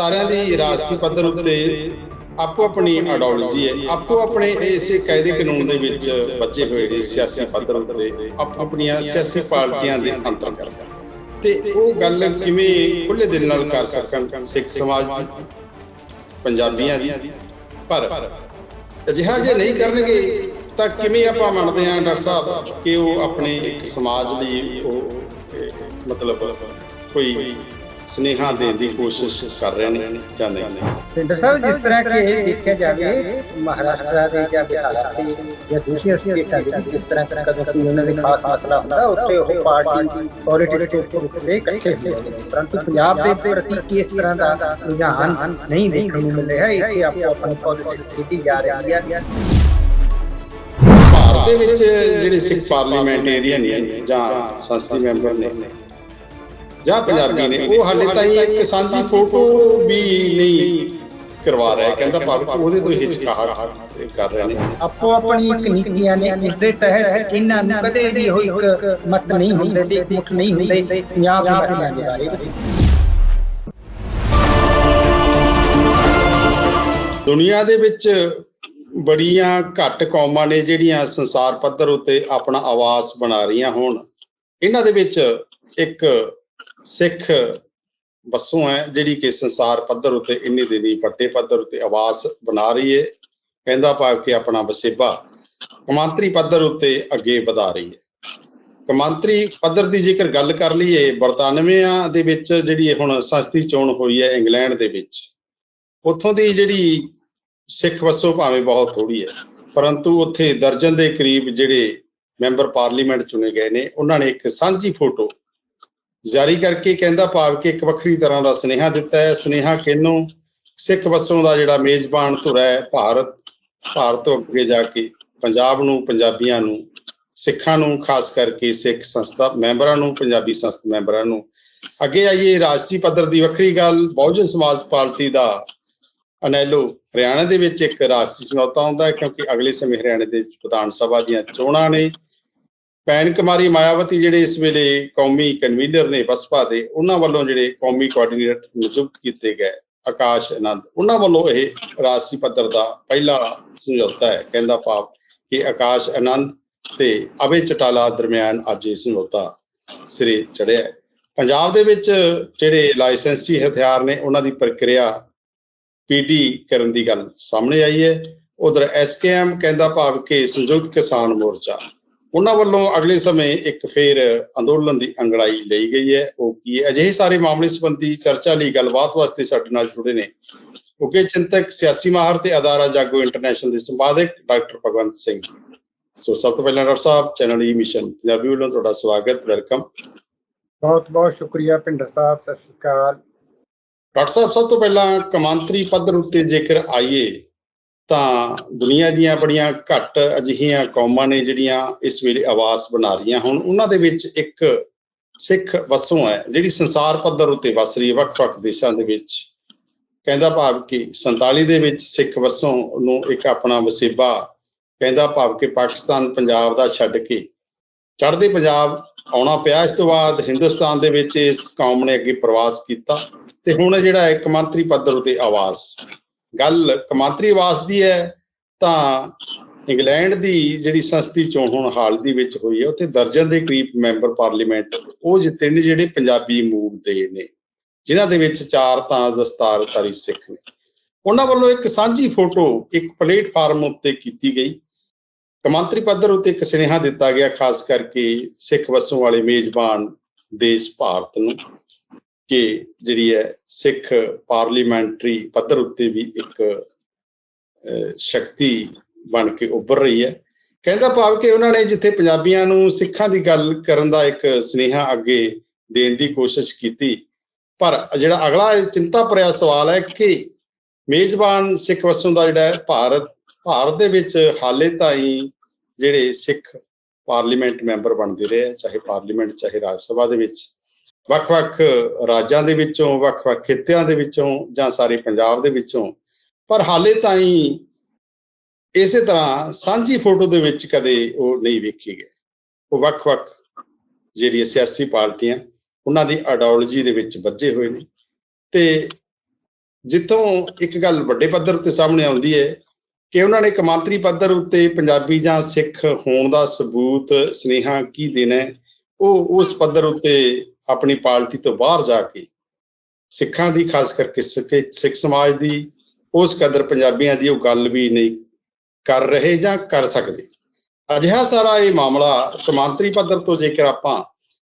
ਸਾਰਿਆਂ ਦੀ ਰਾਜਸੀ ਪੱਧਰ ਉੱਤੇ ਆਪੋ ਆਪਣੀ ਆਈਡੀਓਲੋਜੀ ਹੈ। ਆਪੋ ਆਪਣੇ ਇਸੇ ਕਾਇਦੇ ਕਾਨੂੰਨ ਦੇ ਵਿੱਚ ਬੱਚੇ ਹੋਏ ਨੇ ਸਿਆਸੀ ਪੱਧਰ ਉੱਤੇ ਆਪੋ ਆਪਣੀਆਂ ਸਿਆਸੀ ਪਾਰਟੀਆਂ ਦੇ ਅੰਤਰਗਤ। ਤੇ ਉਹ ਗੱਲ ਕਿਵੇਂ ਖੁੱਲੇ ਦਿਲ ਨਾਲ ਕਰ ਸਕਣ ਸਿੱਖ ਸਮਾਜ ਦੀ, ਪੰਜਾਬੀਆਂ ਦੀ? ਪਰ ਅਜਿਹਾ ਜੇ ਨਹੀਂ ਕਰਨਗੇ, ਤਾਂ ਕਿਵੇਂ ਆਪਾਂ ਮੰਨਦੇ ਹਾਂ ਡਾਕਟਰ ਸਾਹਿਬ ਕਿ ਉਹ ਆਪਣੇ ਇੱਕ ਸਮਾਜ ਲਈ ਉਹ ਮਤਲਬ ਕੋਈ ਸਨੇਹਾ ਦੇਣ ਦੀ ਕੋਸ਼ਿਸ਼ ਕਰ ਰਹੇ ਨੇ ਜਾਂ ਨਹੀਂ? ਪਿੰਡਰ ਸਾਹਿਬ ਜਿਸ ਤਰ੍ਹਾਂ ਕਿ ਇਹ ਦੇਖਿਆ ਜਾਵੇ ਮਹਾਰਾਸ਼ਟਰ ਦੇ ਜਾਂ ਬਿਹਾਰ ਦੇ ਜਾਂ ਦੂਸਰੀਆਂ ਸਟੇਟਾਂ ਦੇ ਜਿਸ ਤਰ੍ਹਾਂ ਕਿ ਕਦੋਂ ਕੋਈ ਉਹਨਾਂ ਦੇ ਖਾਸ ਮਸਲਾ ਹੁੰਦਾ ਉੱਥੇ ਉਹ ਪਾਰਟੀ ਪੋਲਿਟਿਕਸ ਦੇ ਉੱਪਰ ਇਕੱਠੇ ਹੁੰਦੇ ਨੇ। ਪਰੰਤੂ ਪੰਜਾਬ ਦੇ ਪ੍ਰਤੀ ਇਸ ਤਰ੍ਹਾਂ ਦਾ ਰੁਝਾਨ ਨਹੀਂ ਦੇਖਣ ਨੂੰ ਮਿਲ ਰਿਹਾ? ਇੱਥੇ ਆਪੋ ਆਪਣੀ ਪੋਲਿਟਿਕਸ ਕੀਤੀ ਜਾ ਰਹੀ ਹੈ। ਭਾਰਤ ਦੇ ਵਿੱਚ ਜਿਹੜੇ ਸਿੱਖ ਪਾਰਲੀਮੈਂਟੇਰੀਅਨ ਨੇ ਜਾਂ ਸੰਸਦੀ ਮੈਂਬਰ ਨੇ ਜਾਂ ਪੰਜਾਬੀ ਨੇ ਉਹ ਹਾਲੇ ਤਾਈਂ ਇੱਕ ਸਾਂਝੀ ਫੋਟੋ ਵੀ ਨਹੀਂ ਕਰਵਾ ਰਿਹਾ ਕਹਿੰਦਾ ਭਾਵੇਂ ਉਹਦੇ ਤੋਂ ਹਿਚਕਾਹਟ ਕਰ ਰਹੇ ਨੇ ਆਪੋ ਆਪਣੀ ਇੱਕ ਨੀਤੀਆਂ ਨੇ ਇਸ ਦੇ ਤਹਿਤ ਇਹਨਾਂ ਨੂੰ ਕਦੇ ਵੀ ਉਹ ਇੱਕ ਮਤ ਨਹੀਂ ਹੁੰਦੇ ਤੇ ਇੱਕ ਮੁੱਠ ਨਹੀਂ ਹੁੰਦੇ ਪੰਜਾਬ ਦੇ ਮਸਲਿਆਂ ਦੇ ਬਾਰੇ। ਦੁਨੀਆ ਦੇ ਵਿੱਚ ਬੜੀਆਂ ਘੱਟ ਕੌਮਾਂ ਨੇ ਜਿਹੜੀਆਂ ਸੰਸਾਰ ਪੱਧਰ ਉੱਤੇ ਆਪਣਾ ਆਵਾਸ ਬਣਾ ਰਹੀਆਂ ਹੋਣ। ਇਹਨਾਂ ਦੇ ਵਿੱਚ ਇੱਕ ਸਿੱਖ ਵਸੋਂ ਹੈ, ਜਿਹੜੀ ਕਿ ਸੰਸਾਰ ਪੱਧਰ ਉੱਤੇ ਇੰਨੀ ਦਿਨੀ ਵੱਡੇ ਪੱਧਰ ਉੱਤੇ ਆਵਾਸ ਬਣਾ ਰਹੀ ਹੈ, ਕਹਿੰਦਾ ਭਾਵ ਕਿ ਆਪਣਾ ਵਸੇਬਾ ਕਮਾਂਤਰੀ ਪੱਧਰ ਉੱਤੇ ਅੱਗੇ ਵਧਾ ਰਹੀ ਹੈ। ਕਮਾਂਤਰੀ ਪੱਧਰ ਦੀ ਜੇਕਰ ਗੱਲ ਕਰ ਲਈਏ, ਬਰਤਾਨਵਿਆਂ ਦੇ ਵਿੱਚ ਜਿਹੜੀ ਹੁਣ ਸੰਸਦੀ ਚੋਣ ਹੋਈ ਹੈ ਇੰਗਲੈਂਡ ਦੇ ਵਿੱਚ, ਉੱਥੋਂ ਦੀ ਜਿਹੜੀ ਸਿੱਖ ਵਸੋਂ ਭਾਵੇਂ ਬਹੁਤ ਥੋੜੀ ਹੈ, ਪਰੰਤੂ ਉੱਥੇ ਦਰਜਨ ਦੇ ਕਰੀਬ ਜਿਹੜੇ ਮੈਂਬਰ ਪਾਰਲੀਮੈਂਟ ਚੁਣੇ ਗਏ ਨੇ, ਉਹਨਾਂ ਨੇ ਇੱਕ ਸਾਂਝੀ ਫੋਟੋ ਜਾਰੀ ਕਰਕੇ ਕਹਿੰਦਾ ਭਾਵ ਕਿ ਇੱਕ ਵੱਖਰੀ ਤਰ੍ਹਾਂ ਦਾ ਸੁਨੇਹਾ ਦਿੱਤਾ ਹੈ। ਸੁਨੇਹਾ ਕਿਹਨੂੰ? ਸਿੱਖ ਵਸੋਂ ਦਾ ਜਿਹੜਾ ਮੇਜ਼ਬਾਨ ਧੁਰਾ ਹੈ, ਭਾਰਤ ਭਾਰਤ ਤੋਂ ਅੱਗੇ ਜਾ ਕੇ ਪੰਜਾਬ ਨੂੰ, ਪੰਜਾਬੀਆਂ ਨੂੰ, ਸਿੱਖਾਂ ਨੂੰ, ਖਾਸ ਕਰਕੇ ਸਿੱਖ ਸੰਸਥਾ ਮੈਂਬਰਾਂ ਨੂੰ, ਪੰਜਾਬੀ ਸੰਸਥਾ ਮੈਂਬਰਾਂ ਨੂੰ। ਅੱਗੇ ਆਈਏ ਰਾਜਸੀ ਪੱਧਰ ਦੀ ਵੱਖਰੀ ਗੱਲ। ਬਹੁਜਨ ਸਮਾਜ ਪਾਰਟੀ ਦਾ ਅਨੈਲੋ ਹਰਿਆਣਾ ਦੇ ਵਿੱਚ ਇੱਕ ਰਾਜਸੀ ਸਮਝੌਤਾ ਹੁੰਦਾ ਹੈ ਕਿਉਂਕਿ ਅਗਲੇ ਸਮੇਂ ਹਰਿਆਣਾ ਦੇ ਵਿਧਾਨ ਸਭਾ ਦੀਆਂ ਚੋਣਾਂ ਨੇ। ਪੈਨ ਕੁਮਾਰੀ ਮਾਇਆਵਤੀ ਜਿਹੜੇ ਇਸ ਵੇਲੇ ਕੌਮੀ ਕਨਵੀਨਰ ਨੇ ਬਸਪਾ ਦੇ, ਉਹਨਾਂ ਵੱਲੋਂ ਜਿਹੜੇ ਕੌਮੀ ਕੋਆਰਡੀਨੇਟਰ ਨਿਯੁਕਤ ਕੀਤੇ ਗਏ ਆਕਾਸ਼ ਆਨੰਦ, ਉਹਨਾਂ ਵੱਲੋਂ ਇਹ ਰਾਜਸੀ ਪੱਧਰ ਦਾ ਪਹਿਲਾ ਸਮਝੌਤਾ ਹੈ। ਕਹਿੰਦਾ ਭਾਵ ਕਿ ਆਕਾਸ਼ ਆਨੰਦ ਤੇ ਅਵੇ ਚਟਾਲਾ ਦਰਮਿਆਨ ਅੱਜ ਇਹ ਸਮਝੌਤਾ ਸਿਰੇ ਚੜਿਆ ਹੈ। ਪੰਜਾਬ ਦੇ ਵਿੱਚ ਜਿਹੜੇ ਲਾਇਸੈਂਸੀ ਹਥਿਆਰ ਨੇ, ਉਹਨਾਂ ਦੀ ਪ੍ਰਕਿਰਿਆ ਪੀਡੀ ਕਰਨ ਦੀ ਗੱਲ ਸਾਹਮਣੇ ਆਈ ਹੈ। ਉਧਰ ਐਸਕੇਐਮ ਕਹਿੰਦਾ ਭਾਵ ਕਿ ਸੰਯੁਕਤ ਕਿਸਾਨ ਮੋਰਚਾ ਉਹਨਾਂ ਵੱਲੋਂ ਅਗਲੇ ਸਮੇਂ ਇੱਕ ਫੇਰ ਅੰਦੋਲਨ ਦੀ ਅੰਗੜਾਈ ਲਈ ਗਈ ਹੈ। ਉਹ ਕੀ ਹੈ? ਅਜਿਹੇ ਸਾਰੇ ਮਾਮਲੇ ਸੰਬੰਧੀ ਚਰਚਾ ਲਈ ਗੱਲਬਾਤ ਵਾਸਤੇ ਸਾਡੇ ਨਾਲ ਜੁੜੇ ਨੇ। ਉਗੇ ਚਿੰਤਕ ਸਿਆਸੀ ਮਾਹਰ ਤੇ ਅਦਾਰਾ ਜਾਗੋ ਇੰਟਰਨੈਸ਼ਨਲ ਦੇ ਸੰਪਾਦਕ ਡਾਕਟਰ ਭਗਵੰਤ ਸਿੰਘ। ਸੋ ਸਭ ਤੋਂ ਪਹਿਲਾਂ ਡਾਕਟਰ ਸਾਹਿਬ ਚੈਨਲ ਈ ਮਿਸ਼ਨ ਪੰਜਾਬੀ ਵੱਲੋਂ ਤੁਹਾਡਾ ਸਵਾਗਤ ਵੈਲਕਮ। ਬਹੁਤ ਬਹੁਤ ਸ਼ੁਕਰੀਆ ਪਿੰਡਰ ਸਾਹਿਬ ਸਤਿ ਸ਼੍ਰੀ ਅਕਾਲ। ਡਾਕਟਰ ਸਾਹਿਬ ਸਭ ਤੋਂ ਪਹਿਲਾਂ ਕਮਾਂਤਰੀ ਪੱਧਰ ਉੱਤੇ ਜੇਕਰ ਆਈਏ ਤਾਂ ਦੁਨੀਆ ਦੀਆਂ ਬੜੀਆਂ ਘੱਟ ਅਜਿਹੀਆਂ ਕੌਮਾਂ ਨੇ ਜਿਹੜੀਆਂ ਇਸ ਵੇਲੇ ਆਵਾਸ ਬਣਾ ਰਹੀਆਂ ਹੁਣ, ਉਹਨਾਂ ਦੇ ਵਿੱਚ ਇੱਕ ਸਿੱਖ ਵਸੋਂ ਹੈ, ਜਿਹੜੀ ਸੰਸਾਰ ਪੱਧਰ ਉੱਤੇ ਵਸ ਰਹੀ ਹੈ, ਵੱਖ-ਵੱਖ ਦੇਸ਼ਾਂ ਦੇ ਵਿੱਚ। ਕਹਿੰਦਾ ਭਾਵ ਕਿ 47 ਦੇ ਵਿੱਚ ਸਿੱਖ ਵਸੋਂ ਨੂੰ ਇੱਕ ਆਪਣਾ ਵਸੇਬਾ ਕਹਿੰਦਾ ਭਾਵ ਕਿ ਪਾਕਿਸਤਾਨ ਪੰਜਾਬ ਦਾ ਛੱਡ ਕੇ ਚੜ੍ਹਦੇ ਪੰਜਾਬ ਆਉਣਾ ਪਿਆ। ਇਸ ਤੋਂ ਬਾਅਦ ਹਿੰਦੁਸਤਾਨ ਦੇ ਵਿੱਚ ਇਸ ਕੌਮ ਨੇ ਅੱਗੇ ਪ੍ਰਵਾਸ ਕੀਤਾ ਤੇ ਹੁਣ ਜਿਹੜਾ ਹੈ ਕਮਾਂਤਰੀ ਪੱਧਰ ਉਤੇ ਆਵਾਸ ਗੱਲ ਕਮਾਂਤਰੀ ਵਾਸ ਦੀ ਹੈ, ਤਾਂ ਇੰਗਲੈਂਡ ਦੀ ਜਿਹੜੀ ਸੰਸਦੀ ਚੋਣ ਹੁਣ ਹਾਲ ਦੀ ਵਿੱਚ ਹੋਈ ਹੈ, ਉੱਥੇ ਦਰਜਨ ਦੇ ਕਰੀਬ ਮੈਂਬਰ ਪਾਰਲੀਮੈਂਟ, ਉਹ ਜਿੱਤੇ ਨੇ ਜਿਹੜੇ ਪੰਜਾਬੀ ਮੂਲ ਦੇ ਨੇ, ਜਿਨ੍ਹਾਂ ਦੇ ਵਿੱਚ ਚਾਰ ਤਾਂ ਦਸਤਾਰਧਾਰੀ ਸਿੱਖ ਨੇ। ਉਹਨਾਂ ਵੱਲੋਂ ਇੱਕ ਸਾਂਝੀ ਫੋਟੋ, ਇੱਕ ਪਲੇਟਫਾਰਮ ਉੱਤੇ ਕੀਤੀ ਗਈ। ਕਮਾਂਤਰੀ ਪੱਧਰ ਉੱਤੇ ਇੱਕ ਸੁਨੇਹਾ ਦਿੱਤਾ ਗਿਆ, ਖਾਸ ਕਰਕੇ ਸਿੱਖ ਵਸੋਂ ਵਾਲੇ ਮੇਜ਼ਬਾਨ ਦੇਸ਼ ਭਾਰਤ ਨੂੰ। ਕਿ ਜਿਹੜੀ ਹੈ ਸਿੱਖ ਪਾਰਲੀਮੈਂਟਰੀ ਪੱਧਰ ਉੱਤੇ ਵੀ ਇੱਕ ਸ਼ਕਤੀ ਬਣ ਕੇ ਉੱਭਰ ਰਹੀ ਹੈ। ਕਹਿੰਦਾ ਭਾਵ ਕਿ ਉਹਨਾਂ ਨੇ ਜਿੱਥੇ ਪੰਜਾਬੀਆਂ ਨੂੰ ਸਿੱਖਾਂ ਦੀ ਗੱਲ ਕਰਨ ਦਾ ਇੱਕ ਸੁਨੇਹਾ ਅੱਗੇ ਦੇਣ ਦੀ ਕੋਸ਼ਿਸ਼ ਕੀਤੀ ਪਰ ਜਿਹੜਾ ਅਗਲਾ ਚਿੰਤਾ ਭਰਿਆ ਸਵਾਲ ਹੈ ਕਿ ਮੇਜ਼ਬਾਨ ਸਿੱਖ ਵਸੋਂ ਦਾ ਜਿਹੜਾ ਭਾਰਤ ਭਾਰਤ ਦੇ ਵਿੱਚ ਹਾਲੇ ਤਾਈਂ ਜਿਹੜੇ ਸਿੱਖ ਪਾਰਲੀਮੈਂਟ ਮੈਂਬਰ ਬਣਦੇ ਰਹੇ ਆ, ਚਾਹੇ ਪਾਰਲੀਮੈਂਟ ਚਾਹੇ ਰਾਜ ਸਭਾ ਦੇ ਵਿੱਚ ਵੱਖ-ਵੱਖ ਰਾਜਾਂ ਦੇ ਵਿੱਚੋਂ, ਵੱਖ-ਵੱਖ ਖਿੱਤਿਆਂ ਦੇ ਵਿੱਚੋਂ ਜਾਂ ਸਾਰੇ ਪੰਜਾਬ ਦੇ ਵਿੱਚੋਂ। ਪਰ ਹਾਲੇ ਤਾਈਂ ਇਸੇ ਤਰ੍ਹਾਂ ਸਾਂਝੀ ਫੋਟੋ ਦੇ ਵਿੱਚ ਕਦੇ ਉਹ ਨਹੀਂ ਵੇਖੀ ਗਏ ਉਹ ਵੱਖ-ਵੱਖ ਜਿਹੜੀਆਂ ਸਿਆਸੀ ਪਾਰਟੀਆਂ, ਉਹਨਾਂ ਦੀ ਆਈਡੀਓਲੋਜੀ ਦੇ ਵਿੱਚ ਵੱਜੇ ਹੋਏ ਨੇ। ਤੇ ਜਿੱਥੋਂ ਇੱਕ ਗੱਲ ਵੱਡੇ ਪੱਧਰ ਤੇ ਸਾਹਮਣੇ ਆਉਂਦੀ ਹੈ ਕਿ ਉਹਨਾਂ ਨੇ ਕਮਾਂਤਰੀ ਪੱਧਰ ਉੱਤੇ ਪੰਜਾਬੀ ਜਾਂ ਸਿੱਖ ਹੋਣ ਦਾ ਸਬੂਤ, ਸਨੇਹਾ ਕੀ ਦੇਣਾ ਉਹ ਉਸ ਪੱਧਰ ਉੱਤੇ ਆਪਣੀ ਪਾਰਟੀ ਤੋਂ ਬਾਹਰ ਜਾ ਕੇ ਸਿੱਖਾਂ ਦੀ, ਖਾਸ ਕਰਕੇ ਸਿੱਖ ਸਿੱਖ ਸਮਾਜ ਦੀ, ਉਸ ਕਦਰ ਪੰਜਾਬੀਆਂ ਦੀ ਉਹ ਗੱਲ ਵੀ ਨਹੀਂ ਕਰ ਰਹੇ ਜਾਂ ਕਰ ਸਕਦੇ। ਅਜਿਹਾ ਸਾਰਾ ਇਹ ਮਾਮਲਾ ਕਮਾਂਤਰੀ ਪੱਧਰ ਤੋਂ ਜੇਕਰ ਆਪਾਂ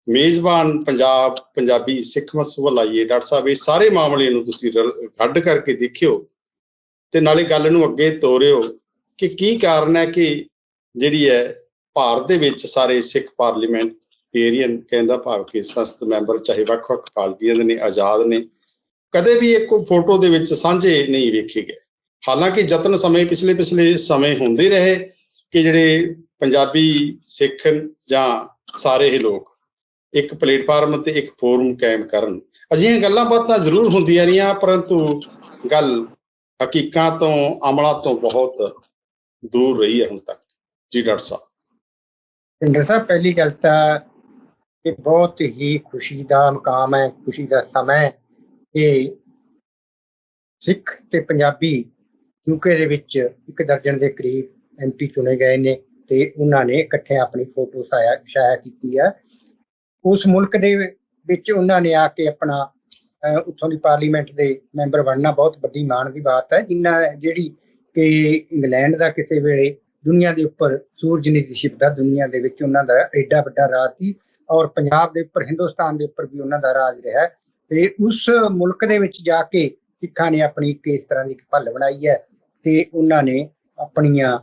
ਮੇਜ਼ਬਾਨ ਪੰਜਾਬ, ਪੰਜਾਬੀ ਸਿੱਖ ਮਸੂਲ ਲਾਈਏ ਡਾਕਟਰ ਸਾਹਿਬ, ਇਹ ਸਾਰੇ ਮਾਮਲੇ ਨੂੰ ਤੁਸੀਂ ਰਲ- ਕੱਢ ਕਰਕੇ ਦੇਖਿਓ ਤੇ ਨਾਲੇ ਗੱਲ ਨੂੰ ਅੱਗੇ ਤੋਰਿਓ ਕਿ ਕੀ ਕਾਰਨ ਹੈ ਕਿ ਜਿਹੜੀ ਹੈ ਭਾਰਤ ਦੇ ਵਿੱਚ ਸਾਰੇ ਸਿੱਖ ਪਾਰਲੀਮੈਂਟ ਪਾਰਲੀਮੈਂਟੇਰੀਅਨ ਕਹਿੰਦਾ ਭਾਵ ਕਿ ਸੰਸਦ ਮੈਂਬਰ ਚਾਹੇ ਵੱਖ-ਵੱਖ ਪਾਰਟੀਆਂ ਦੇ ਨੇ, ਆਜ਼ਾਦ ਨੇ, ਕਦੇ ਵੀ ਇੱਕ ਫੋਟੋ ਦੇ ਵਿੱਚ ਸਾਂਝੇ ਨਹੀਂ ਵੇਖੇ ਗਏ। ਹਾਲਾਂਕਿ ਯਤਨ ਸਮੇਂ ਪਿਛਲੇ ਪਿਛਲੇ ਸਮੇਂ ਹੁੰਦੇ ਰਹੇ ਕਿ ਜਿਹੜੇ ਪੰਜਾਬੀ ਸਿੱਖ ਜਾਂ ਸਾਰੇ ਹੀ ਲੋਕ ਇੱਕ ਪਲੇਟਫਾਰਮ ਤੇ ਇੱਕ ਫੋਰਮ ਕਾਇਮ ਕਰਨ। ਅਜਿਹੀਆਂ ਗੱਲਾਂ ਬਾਤਾਂ ਜ਼ਰੂਰ ਹੁੰਦੀਆਂ ਰਹੀਆਂ, ਪਰੰਤੂ ਗੱਲ ਹਕੀਕਾਂ ਤੋਂ, ਅਮਲਾਂ ਤੋਂ ਬਹੁਤ ਦੂਰ ਰਹੀ ਹੈ ਹੁਣ ਤੱਕ। ਜੀ ਡਾਕਟਰ ਸਾਹਿਬ। ਪਿੰਡਰ ਸਾਹਿਬ, ਪਹਿਲੀ ਗੱਲ ਤਾਂ ਇਹ ਬਹੁਤ ਹੀ ਖੁਸ਼ੀ ਦਾ ਮਕਾਮ ਹੈ, ਖੁਸ਼ੀ ਦਾ ਸਮਾਂ ਹੈ ਕਿ ਸਿੱਖ ਤੇ ਪੰਜਾਬੀ ਯੂਕੇ ਦੇ ਵਿੱਚ ਇੱਕ ਦਰਜਨ ਦੇ ਕਰੀਬ ਐਮਪੀ ਚੁਣੇ ਗਏ ਨੇ ਤੇ ਉਹਨਾਂ ਨੇ ਇਕੱਠੇ ਆਪਣੀ ਫੋਟੋ ਸਾਇਆ, ਸ਼ਾਇਆ ਕੀਤੀ ਹੈ ਉਸ ਮੁਲਕ ਦੇ ਵਿੱਚ ਉਹਨਾਂ ਨੇ ਆ ਕੇ ਆਪਣਾ ਉੱਥੋਂ ਦੀ ਪਾਰਲੀਮੈਂਟ ਦੇ ਮੈਂਬਰ ਬਣਨਾ ਬਹੁਤ ਵੱਡੀ ਮਾਣ ਦੀ ਬਾਤ ਹੈ। ਜਿੰਨਾ ਜਿਹੜੀ ਕਿ ਇੰਗਲੈਂਡ ਦਾ ਕਿਸੇ ਵੇਲੇ ਦੁਨੀਆ ਦੇ ਉੱਪਰ ਸੂਰਜ ਨਹੀਂ ਸੀ ਛਿਪਦਾ, ਦੁਨੀਆ ਦੇ ਵਿੱਚ ਉਹਨਾਂ ਦਾ ਐਡਾ ਵੱਡਾ ਰਾਜ ਸੀ। ਔਰ ਪੰਜਾਬ ਦੇ ਉੱਪਰ ਹਿੰਦੁਸਤਾਨ ਦੇ ਉੱਪਰ ਵੀ ਉਹਨਾਂ ਦਾ ਰਾਜ ਰਿਹਾ ਤੇ ਉਸ ਮੁਲਕ ਦੇ ਵਿੱਚ ਜਾ ਕੇ ਸਿੱਖਾਂ ਨੇ ਆਪਣੀ ਇੱਕ ਇਸ ਤਰ੍ਹਾਂ ਦੀ ਇੱਕ ਭੱਲ ਬਣਾਈ ਹੈ ਤੇ ਉਹਨਾਂ ਨੇ ਆਪਣੀਆਂ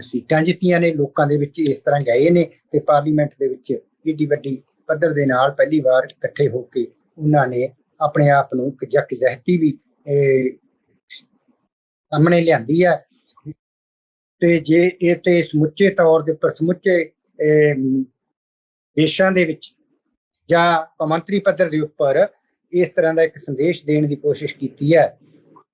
ਸੀਟਾਂ ਜਿੱਤੀਆਂ ਨੇ ਲੋਕਾਂ ਦੇ ਵਿੱਚ ਇਸ ਤਰ੍ਹਾਂ ਗਏ ਨੇ ਤੇ ਪਾਰਲੀਮੈਂਟ ਦੇ ਵਿੱਚ ਏਡੀ ਵੱਡੀ ਪੱਧਰ ਦੇ ਨਾਲ ਪਹਿਲੀ ਵਾਰ ਇਕੱਠੇ ਹੋ ਕੇ ਉਹਨਾਂ ਨੇ ਆਪਣੇ ਆਪ ਨੂੰ ਇੱਕ ਜੱਕ ਜਹਿਤੀ ਵੀ ਸਾਹਮਣੇ ਲਿਆਂਦੀ ਹੈ। ਤੇ ਜੇ ਇਹ ਤੇ ਸਮੁੱਚੇ ਤੌਰ ਦੇ ਉੱਪਰ ਸਮੁੱਚੇ ਅਮ, ਦੇਸ਼ਾਂ ਦੇ ਵਿੱਚ ਜਾਂ ਕੌਮਾਂਤਰੀ ਪੱਧਰ ਦੇ ਉੱਪਰ ਇਸ ਤਰ੍ਹਾਂ ਦਾ ਇੱਕ ਸੰਦੇਸ਼ ਦੇਣ ਦੀ ਕੋਸ਼ਿਸ਼ ਕੀਤੀ ਹੈ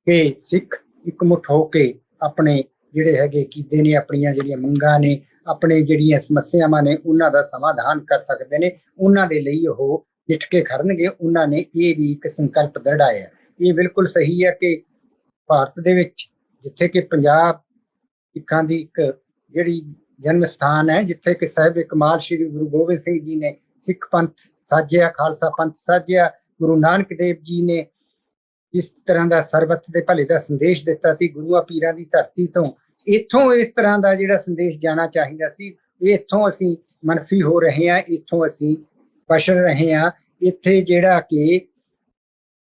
ਕਿ ਸਿੱਖ ਇਕਮੁੱਠ ਹੋ ਕੇ ਆਪਣੇ ਜਿਹੜੇ ਹੈਗੇ ਕੀਤੇ ਨੇ, ਆਪਣੀਆਂ ਜਿਹੜੀਆਂ ਮੰਗਾਂ ਨੇ, ਆਪਣੇ ਜਿਹੜੀਆਂ ਸਮੱਸਿਆਵਾਂ ਨੇ, ਉਹਨਾਂ ਦਾ ਸਮਾਧਾਨ ਕਰ ਸਕਦੇ ਨੇ। ਉਹਨਾਂ ਦੇ ਲਈ ਉਹ ਨਿਠ ਕੇ ਖੜਨਗੇ। ਉਹਨਾਂ ਨੇ ਇਹ ਵੀ ਇੱਕ ਸੰਕਲਪ ਦ੍ਰਿੜਾਇਆ। ਇਹ ਬਿਲਕੁਲ ਸਹੀ ਹੈ ਕਿ ਭਾਰਤ ਦੇ ਵਿੱਚ ਜਿੱਥੇ ਕਿ ਪੰਜਾਬ ਸਿੱਖਾਂ ਦੀ ਇੱਕ ਜਿਹੜੀ ਜਨਮ ਸਥਾਨ ਹੈ, ਜਿੱਥੇ ਕਿ ਸਾਹਿਬ ਕਮਾਲ ਸ੍ਰੀ ਗੁਰੂ ਗੋਬਿੰਦ ਸਿੰਘ ਜੀ ਨੇ ਸਿੱਖ ਪੰਥ ਸਾਜਿਆ, ਖਾਲਸਾ ਪੰਥ ਸਾਜਿਆ, ਗੁਰੂ ਨਾਨਕ ਦੇਵ ਜੀ ਨੇ ਇਸ ਤਰ੍ਹਾਂ ਦਾ ਸਰਬੱਤ ਦੇ ਭਲੇ ਦਾ ਸੰਦੇਸ਼ ਦਿੱਤਾ ਸੀ, ਗੁਰੂਆਂ ਪੀਰਾਂ ਦੀ ਧਰਤੀ ਤੋਂ। ਇੱਥੋਂ ਇਸ ਤਰ੍ਹਾਂ ਦਾ ਜਿਹੜਾ ਸੰਦੇਸ਼ ਜਾਣਾ ਚਾਹੀਦਾ ਸੀ, ਇੱਥੋਂ ਅਸੀਂ ਮਨਫੀ ਹੋ ਰਹੇ ਹਾਂ, ਇੱਥੋਂ ਅਸੀਂ ਪਛੜ ਰਹੇ ਹਾਂ। ਇੱਥੇ ਜਿਹੜਾ ਕਿ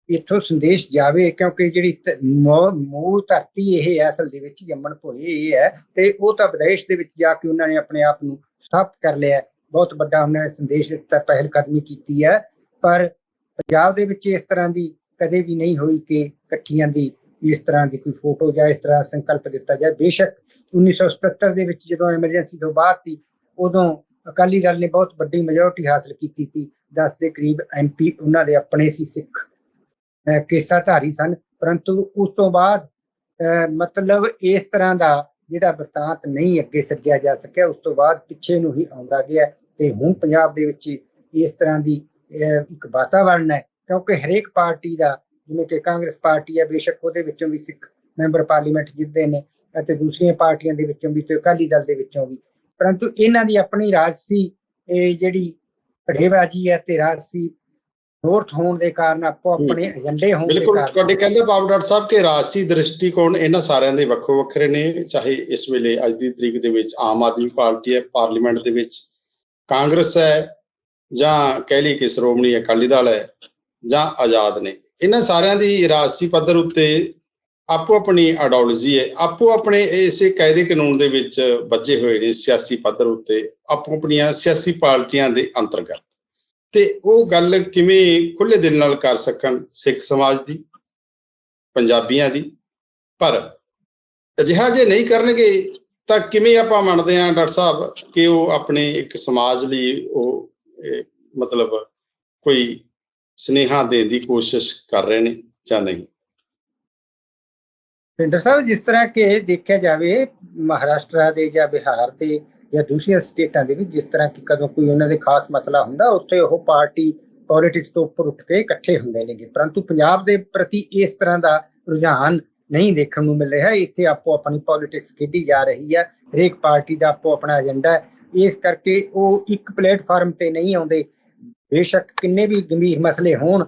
ਇੱਥੋਂ ਸੰਦੇਸ਼ ਜਾਵੇ, ਕਿਉਂਕਿ ਜਿਹੜੀ ਤ- ਮੂ- ਮੂਲ ਧਰਤੀ ਇਹ ਹੈ ਅਸਲ ਦੇ ਵਿੱਚ ਜੰਮਣ ਭੋਏ ਇਹ ਹੈ ਤੇ ਉਹ ਤਾਂ ਵਿਦੇਸ਼ ਦੇ ਵਿੱਚ ਜਾ ਕੇ ਉਹਨਾਂ ਨੇ ਆਪਣੇ ਆਪ ਨੂੰ ਸਥਾਪਿਤ ਕਰ ਲਿਆ ਬਹੁਤ ਵੱਡਾ ਉਹਨਾਂ ਨੇ ਸੰਦੇਸ਼ ਦਿੱਤਾ ਪਹਿਲ ਕਦਮੀ ਕੀਤੀ ਹੈ। ਪਰ ਪੰਜਾਬ ਦੇ ਵਿੱਚ ਇਸ ਤਰ੍ਹਾਂ ਦੀ ਕਦੇ ਵੀ ਨਹੀਂ ਹੋਈ ਕਿ ਇਕੱਠੀਆਂ ਦੀ ਇਸ ਤਰ੍ਹਾਂ ਦੀ ਕੋਈ ਫੋਟੋ ਜਾਂ ਇਸ ਤਰ੍ਹਾਂ ਸੰਕਲਪ ਦਿੱਤਾ ਜਾਏ। ਬੇਸ਼ੱਕ 1977 ਦੇ ਵਿੱਚ ਜਦੋਂ ਐਮਰਜੈਂਸੀ ਤੋਂ ਬਾਅਦ ਸੀ, ਉਦੋਂ ਅਕਾਲੀ ਦਲ ਨੇ ਬਹੁਤ ਵੱਡੀ ਮੈਜੋਰਟੀ ਹਾਸਲ ਕੀਤੀ ਸੀ। 10 ਦੇ ਕਰੀਬ ਐਮਪੀ ਉਹਨਾਂ ਦੇ ਆਪਣੇ ਸੀ ਸਿੱਖ। ਅਹ ਧਾਰੀ ਸਨ। ਪਰੰਤੂ ਉਸ ਤੋਂ ਬਾਅਦ, ਅਹ ਮਤਲਬ ਇਸ ਤਰ੍ਹਾਂ ਦਾ ਜਿਹੜਾ ਵਰਤਾਂਤ ਨਹੀਂ ਅੱਗੇ ਸਿਰਜਿਆ ਜਾ ਸਕਿਆ, ਉਸ ਤੋਂ ਬਾਅਦ ਪਿੱਛੇ ਨੂੰ ਹੀ ਆਉਂਦਾ ਗਿਆ ਤੇ ਹੁਣ ਪੰਜਾਬ ਦੇ ਵਿੱਚ ਇਸ ਤਰ੍ਹਾਂ ਦੀ ਇੱਕ ਵਾਤਾਵਰਣ ਹੈ। ਕਿਉਂਕਿ ਹਰੇਕ ਪਾਰਟੀ ਦਾ, ਜਿਵੇਂ ਕਿ ਕਾਂਗਰਸ ਪਾਰਟੀ ਹੈ, ਬੇਸ਼ੱਕ ਉਹਦੇ ਵਿੱਚੋਂ ਵੀ ਸਿੱਖ ਮੈਂਬਰ ਪਾਰਲੀਮੈਂਟ ਜਿੱਤਦੇ ਨੇ ਅਤੇ ਦੂਸਰੀਆਂ ਪਾਰਟੀਆਂ ਦੇ ਵਿੱਚੋਂ ਵੀ ਤੇ ਅਕਾਲੀ ਦਲ ਦੇ ਵਿੱਚੋਂ ਵੀ। ਪਰੰਤੂ ਇਹਨਾਂ ਦੀ ਆਪਣੀ ਰਾਜਸੀ, ਇਹ ਜਿਹੜੀ ਪੜੇਬਾਜੀ ਹੈ ਤੇ ਰਾਜਸੀ ਨੋਰਥ ਹੋਣ ਦੇ ਕਾਰਨ ਆਪੋ ਆਪਣੇ ਏਜੰਡੇ ਹੋਣ ਦੇ ਬਿਲਕੁਲ ਕਾਰਨ। ਤੁਹਾਡੇ ਕਹਿੰਦੇ ਬਾਬ ਡਾਕਟਰ ਸਾਹਿਬ ਕਿ ਰਾਜਸੀ ਦ੍ਰਿਸ਼ਟੀਕੋਣ ਇਹਨਾਂ ਸਾਰਿਆਂ ਦੇ ਵੱਖੋ ਵੱਖਰੇ ਨੇ ਚਾਹੇ ਇਸ ਵੇਲੇ ਅੱਜ ਦੀ ਤਰੀਕ ਦੇ ਵਿੱਚ ਆਮ ਆਦਮੀ ਪਾਰਟੀ ਹੈ ਪਾਰਲੀਮੈਂਟ ਦੇ ਵਿੱਚ ਕਾਂਗਰਸ ਹੈ ਜਾਂ ਕਹਿ ਲਈ ਕਿ ਸ਼੍ਰੋਮਣੀ ਅਕਾਲੀ ਦਲ ਹੈ ਜਾਂ ਆਜ਼ਾਦ ਨੇ। ਇਹਨਾਂ ਸਾਰਿਆਂ ਦੀ ਰਾਜਸੀ ਪੱਧਰ ਉੱਤੇ ਆਪੋ ਆਪਣੀ ਆਈਡੀਓਲੋਜੀ ਹੈ ਆਪੋ ਆਪਣੇ ਇਸੇ ਕਾਇਦੇ ਕਾਨੂੰਨ ਦੇ ਵਿੱਚ ਵੱਜੇ ਹੋਏ ਨੇ ਸਿਆਸੀ ਪੱਧਰ ਉੱਤੇ ਆਪੋ ਆਪਣੀਆਂ ਸਿਆਸੀ ਪਾਰਟੀਆਂ ਦੇ ਅੰਤਰਗਤ। ਤੇ ਉਹ ਗੱਲ ਕਿਵੇਂ ਖੁੱਲੇ ਦਿਲ ਨਾਲ ਕਰ ਸਕਣ ਸਿੱਖ ਸਮਾਜ ਦੀ, ਪੰਜਾਬੀਆਂ ਦੀ? ਪਰ ਅਜਿਹਾ ਜੇ ਨਹੀਂ ਕਰਨਗੇ, ਤਾਂ ਕਿਵੇਂ ਆਪਾਂ ਮੰਨਦੇ ਹਾਂ ਡਾਕਟਰ ਸਾਹਿਬ ਕਿ ਉਹ ਆਪਣੇ ਇੱਕ ਸਮਾਜ ਲਈ ਉਹ ਮਤਲਬ ਕੋਈ ਸਨੇਹਾ ਦੇਣ ਦੀ ਕੋਸ਼ਿਸ਼ ਕਰ ਰਹੇ ਨੇ ਜਾਂ ਨਹੀਂ? ਪਿੰਡਰ ਸਾਹਿਬ, ਜਿਸ ਤਰ੍ਹਾਂ ਕਿ ਦੇਖਿਆ ਜਾਵੇ ਮਹਾਰਾਸ਼ਟਰ ਦੇ ਜਾਂ ਬਿਹਾਰ ਦੇ ਜਾਂ ਦੂਸਰੀਆਂ ਸਟੇਟਾਂ ਦੇ ਵਿੱਚ, ਜਿਸ ਤਰ੍ਹਾਂ ਕਿ ਕਦੋਂ ਕੋਈ ਉਹਨਾਂ ਦੇ ਖਾਸ ਮਸਲਾ ਹੁੰਦਾ, ਉੱਥੇ ਉਹ ਪਾਰਟੀ ਪੋਲਿਟਿਕਸ ਤੋਂ ਉੱਪਰ ਉੱਠ ਕੇ ਇਕੱਠੇ ਹੁੰਦੇ ਨੇਗੇ। ਪਰੰਤੂ ਪੰਜਾਬ ਦੇ ਪ੍ਰਤੀ ਇਸ ਤਰ੍ਹਾਂ ਦਾ ਰੁਝਾਨ ਨਹੀਂ ਦੇਖਣ ਨੂੰ ਮਿਲ ਰਿਹਾ। ਇੱਥੇ ਆਪੋ ਆਪਣੀ ਪੋਲਿਟਿਕਸ ਖੇਡੀ ਜਾ ਰਹੀ ਹੈ ਹਰੇਕ ਪਾਰਟੀ ਦਾ ਆਪੋ ਆਪਣਾ ਏਜੰਡਾ ਹੈ। ਇਸ ਕਰਕੇ ਉਹ ਇੱਕ ਪਲੇਟਫਾਰਮ ਤੇ ਨਹੀਂ ਆਉਂਦੇ। ਬੇਸ਼ੱਕ ਕਿੰਨੇ ਵੀ ਗੰਭੀਰ ਮਸਲੇ ਹੋਣ,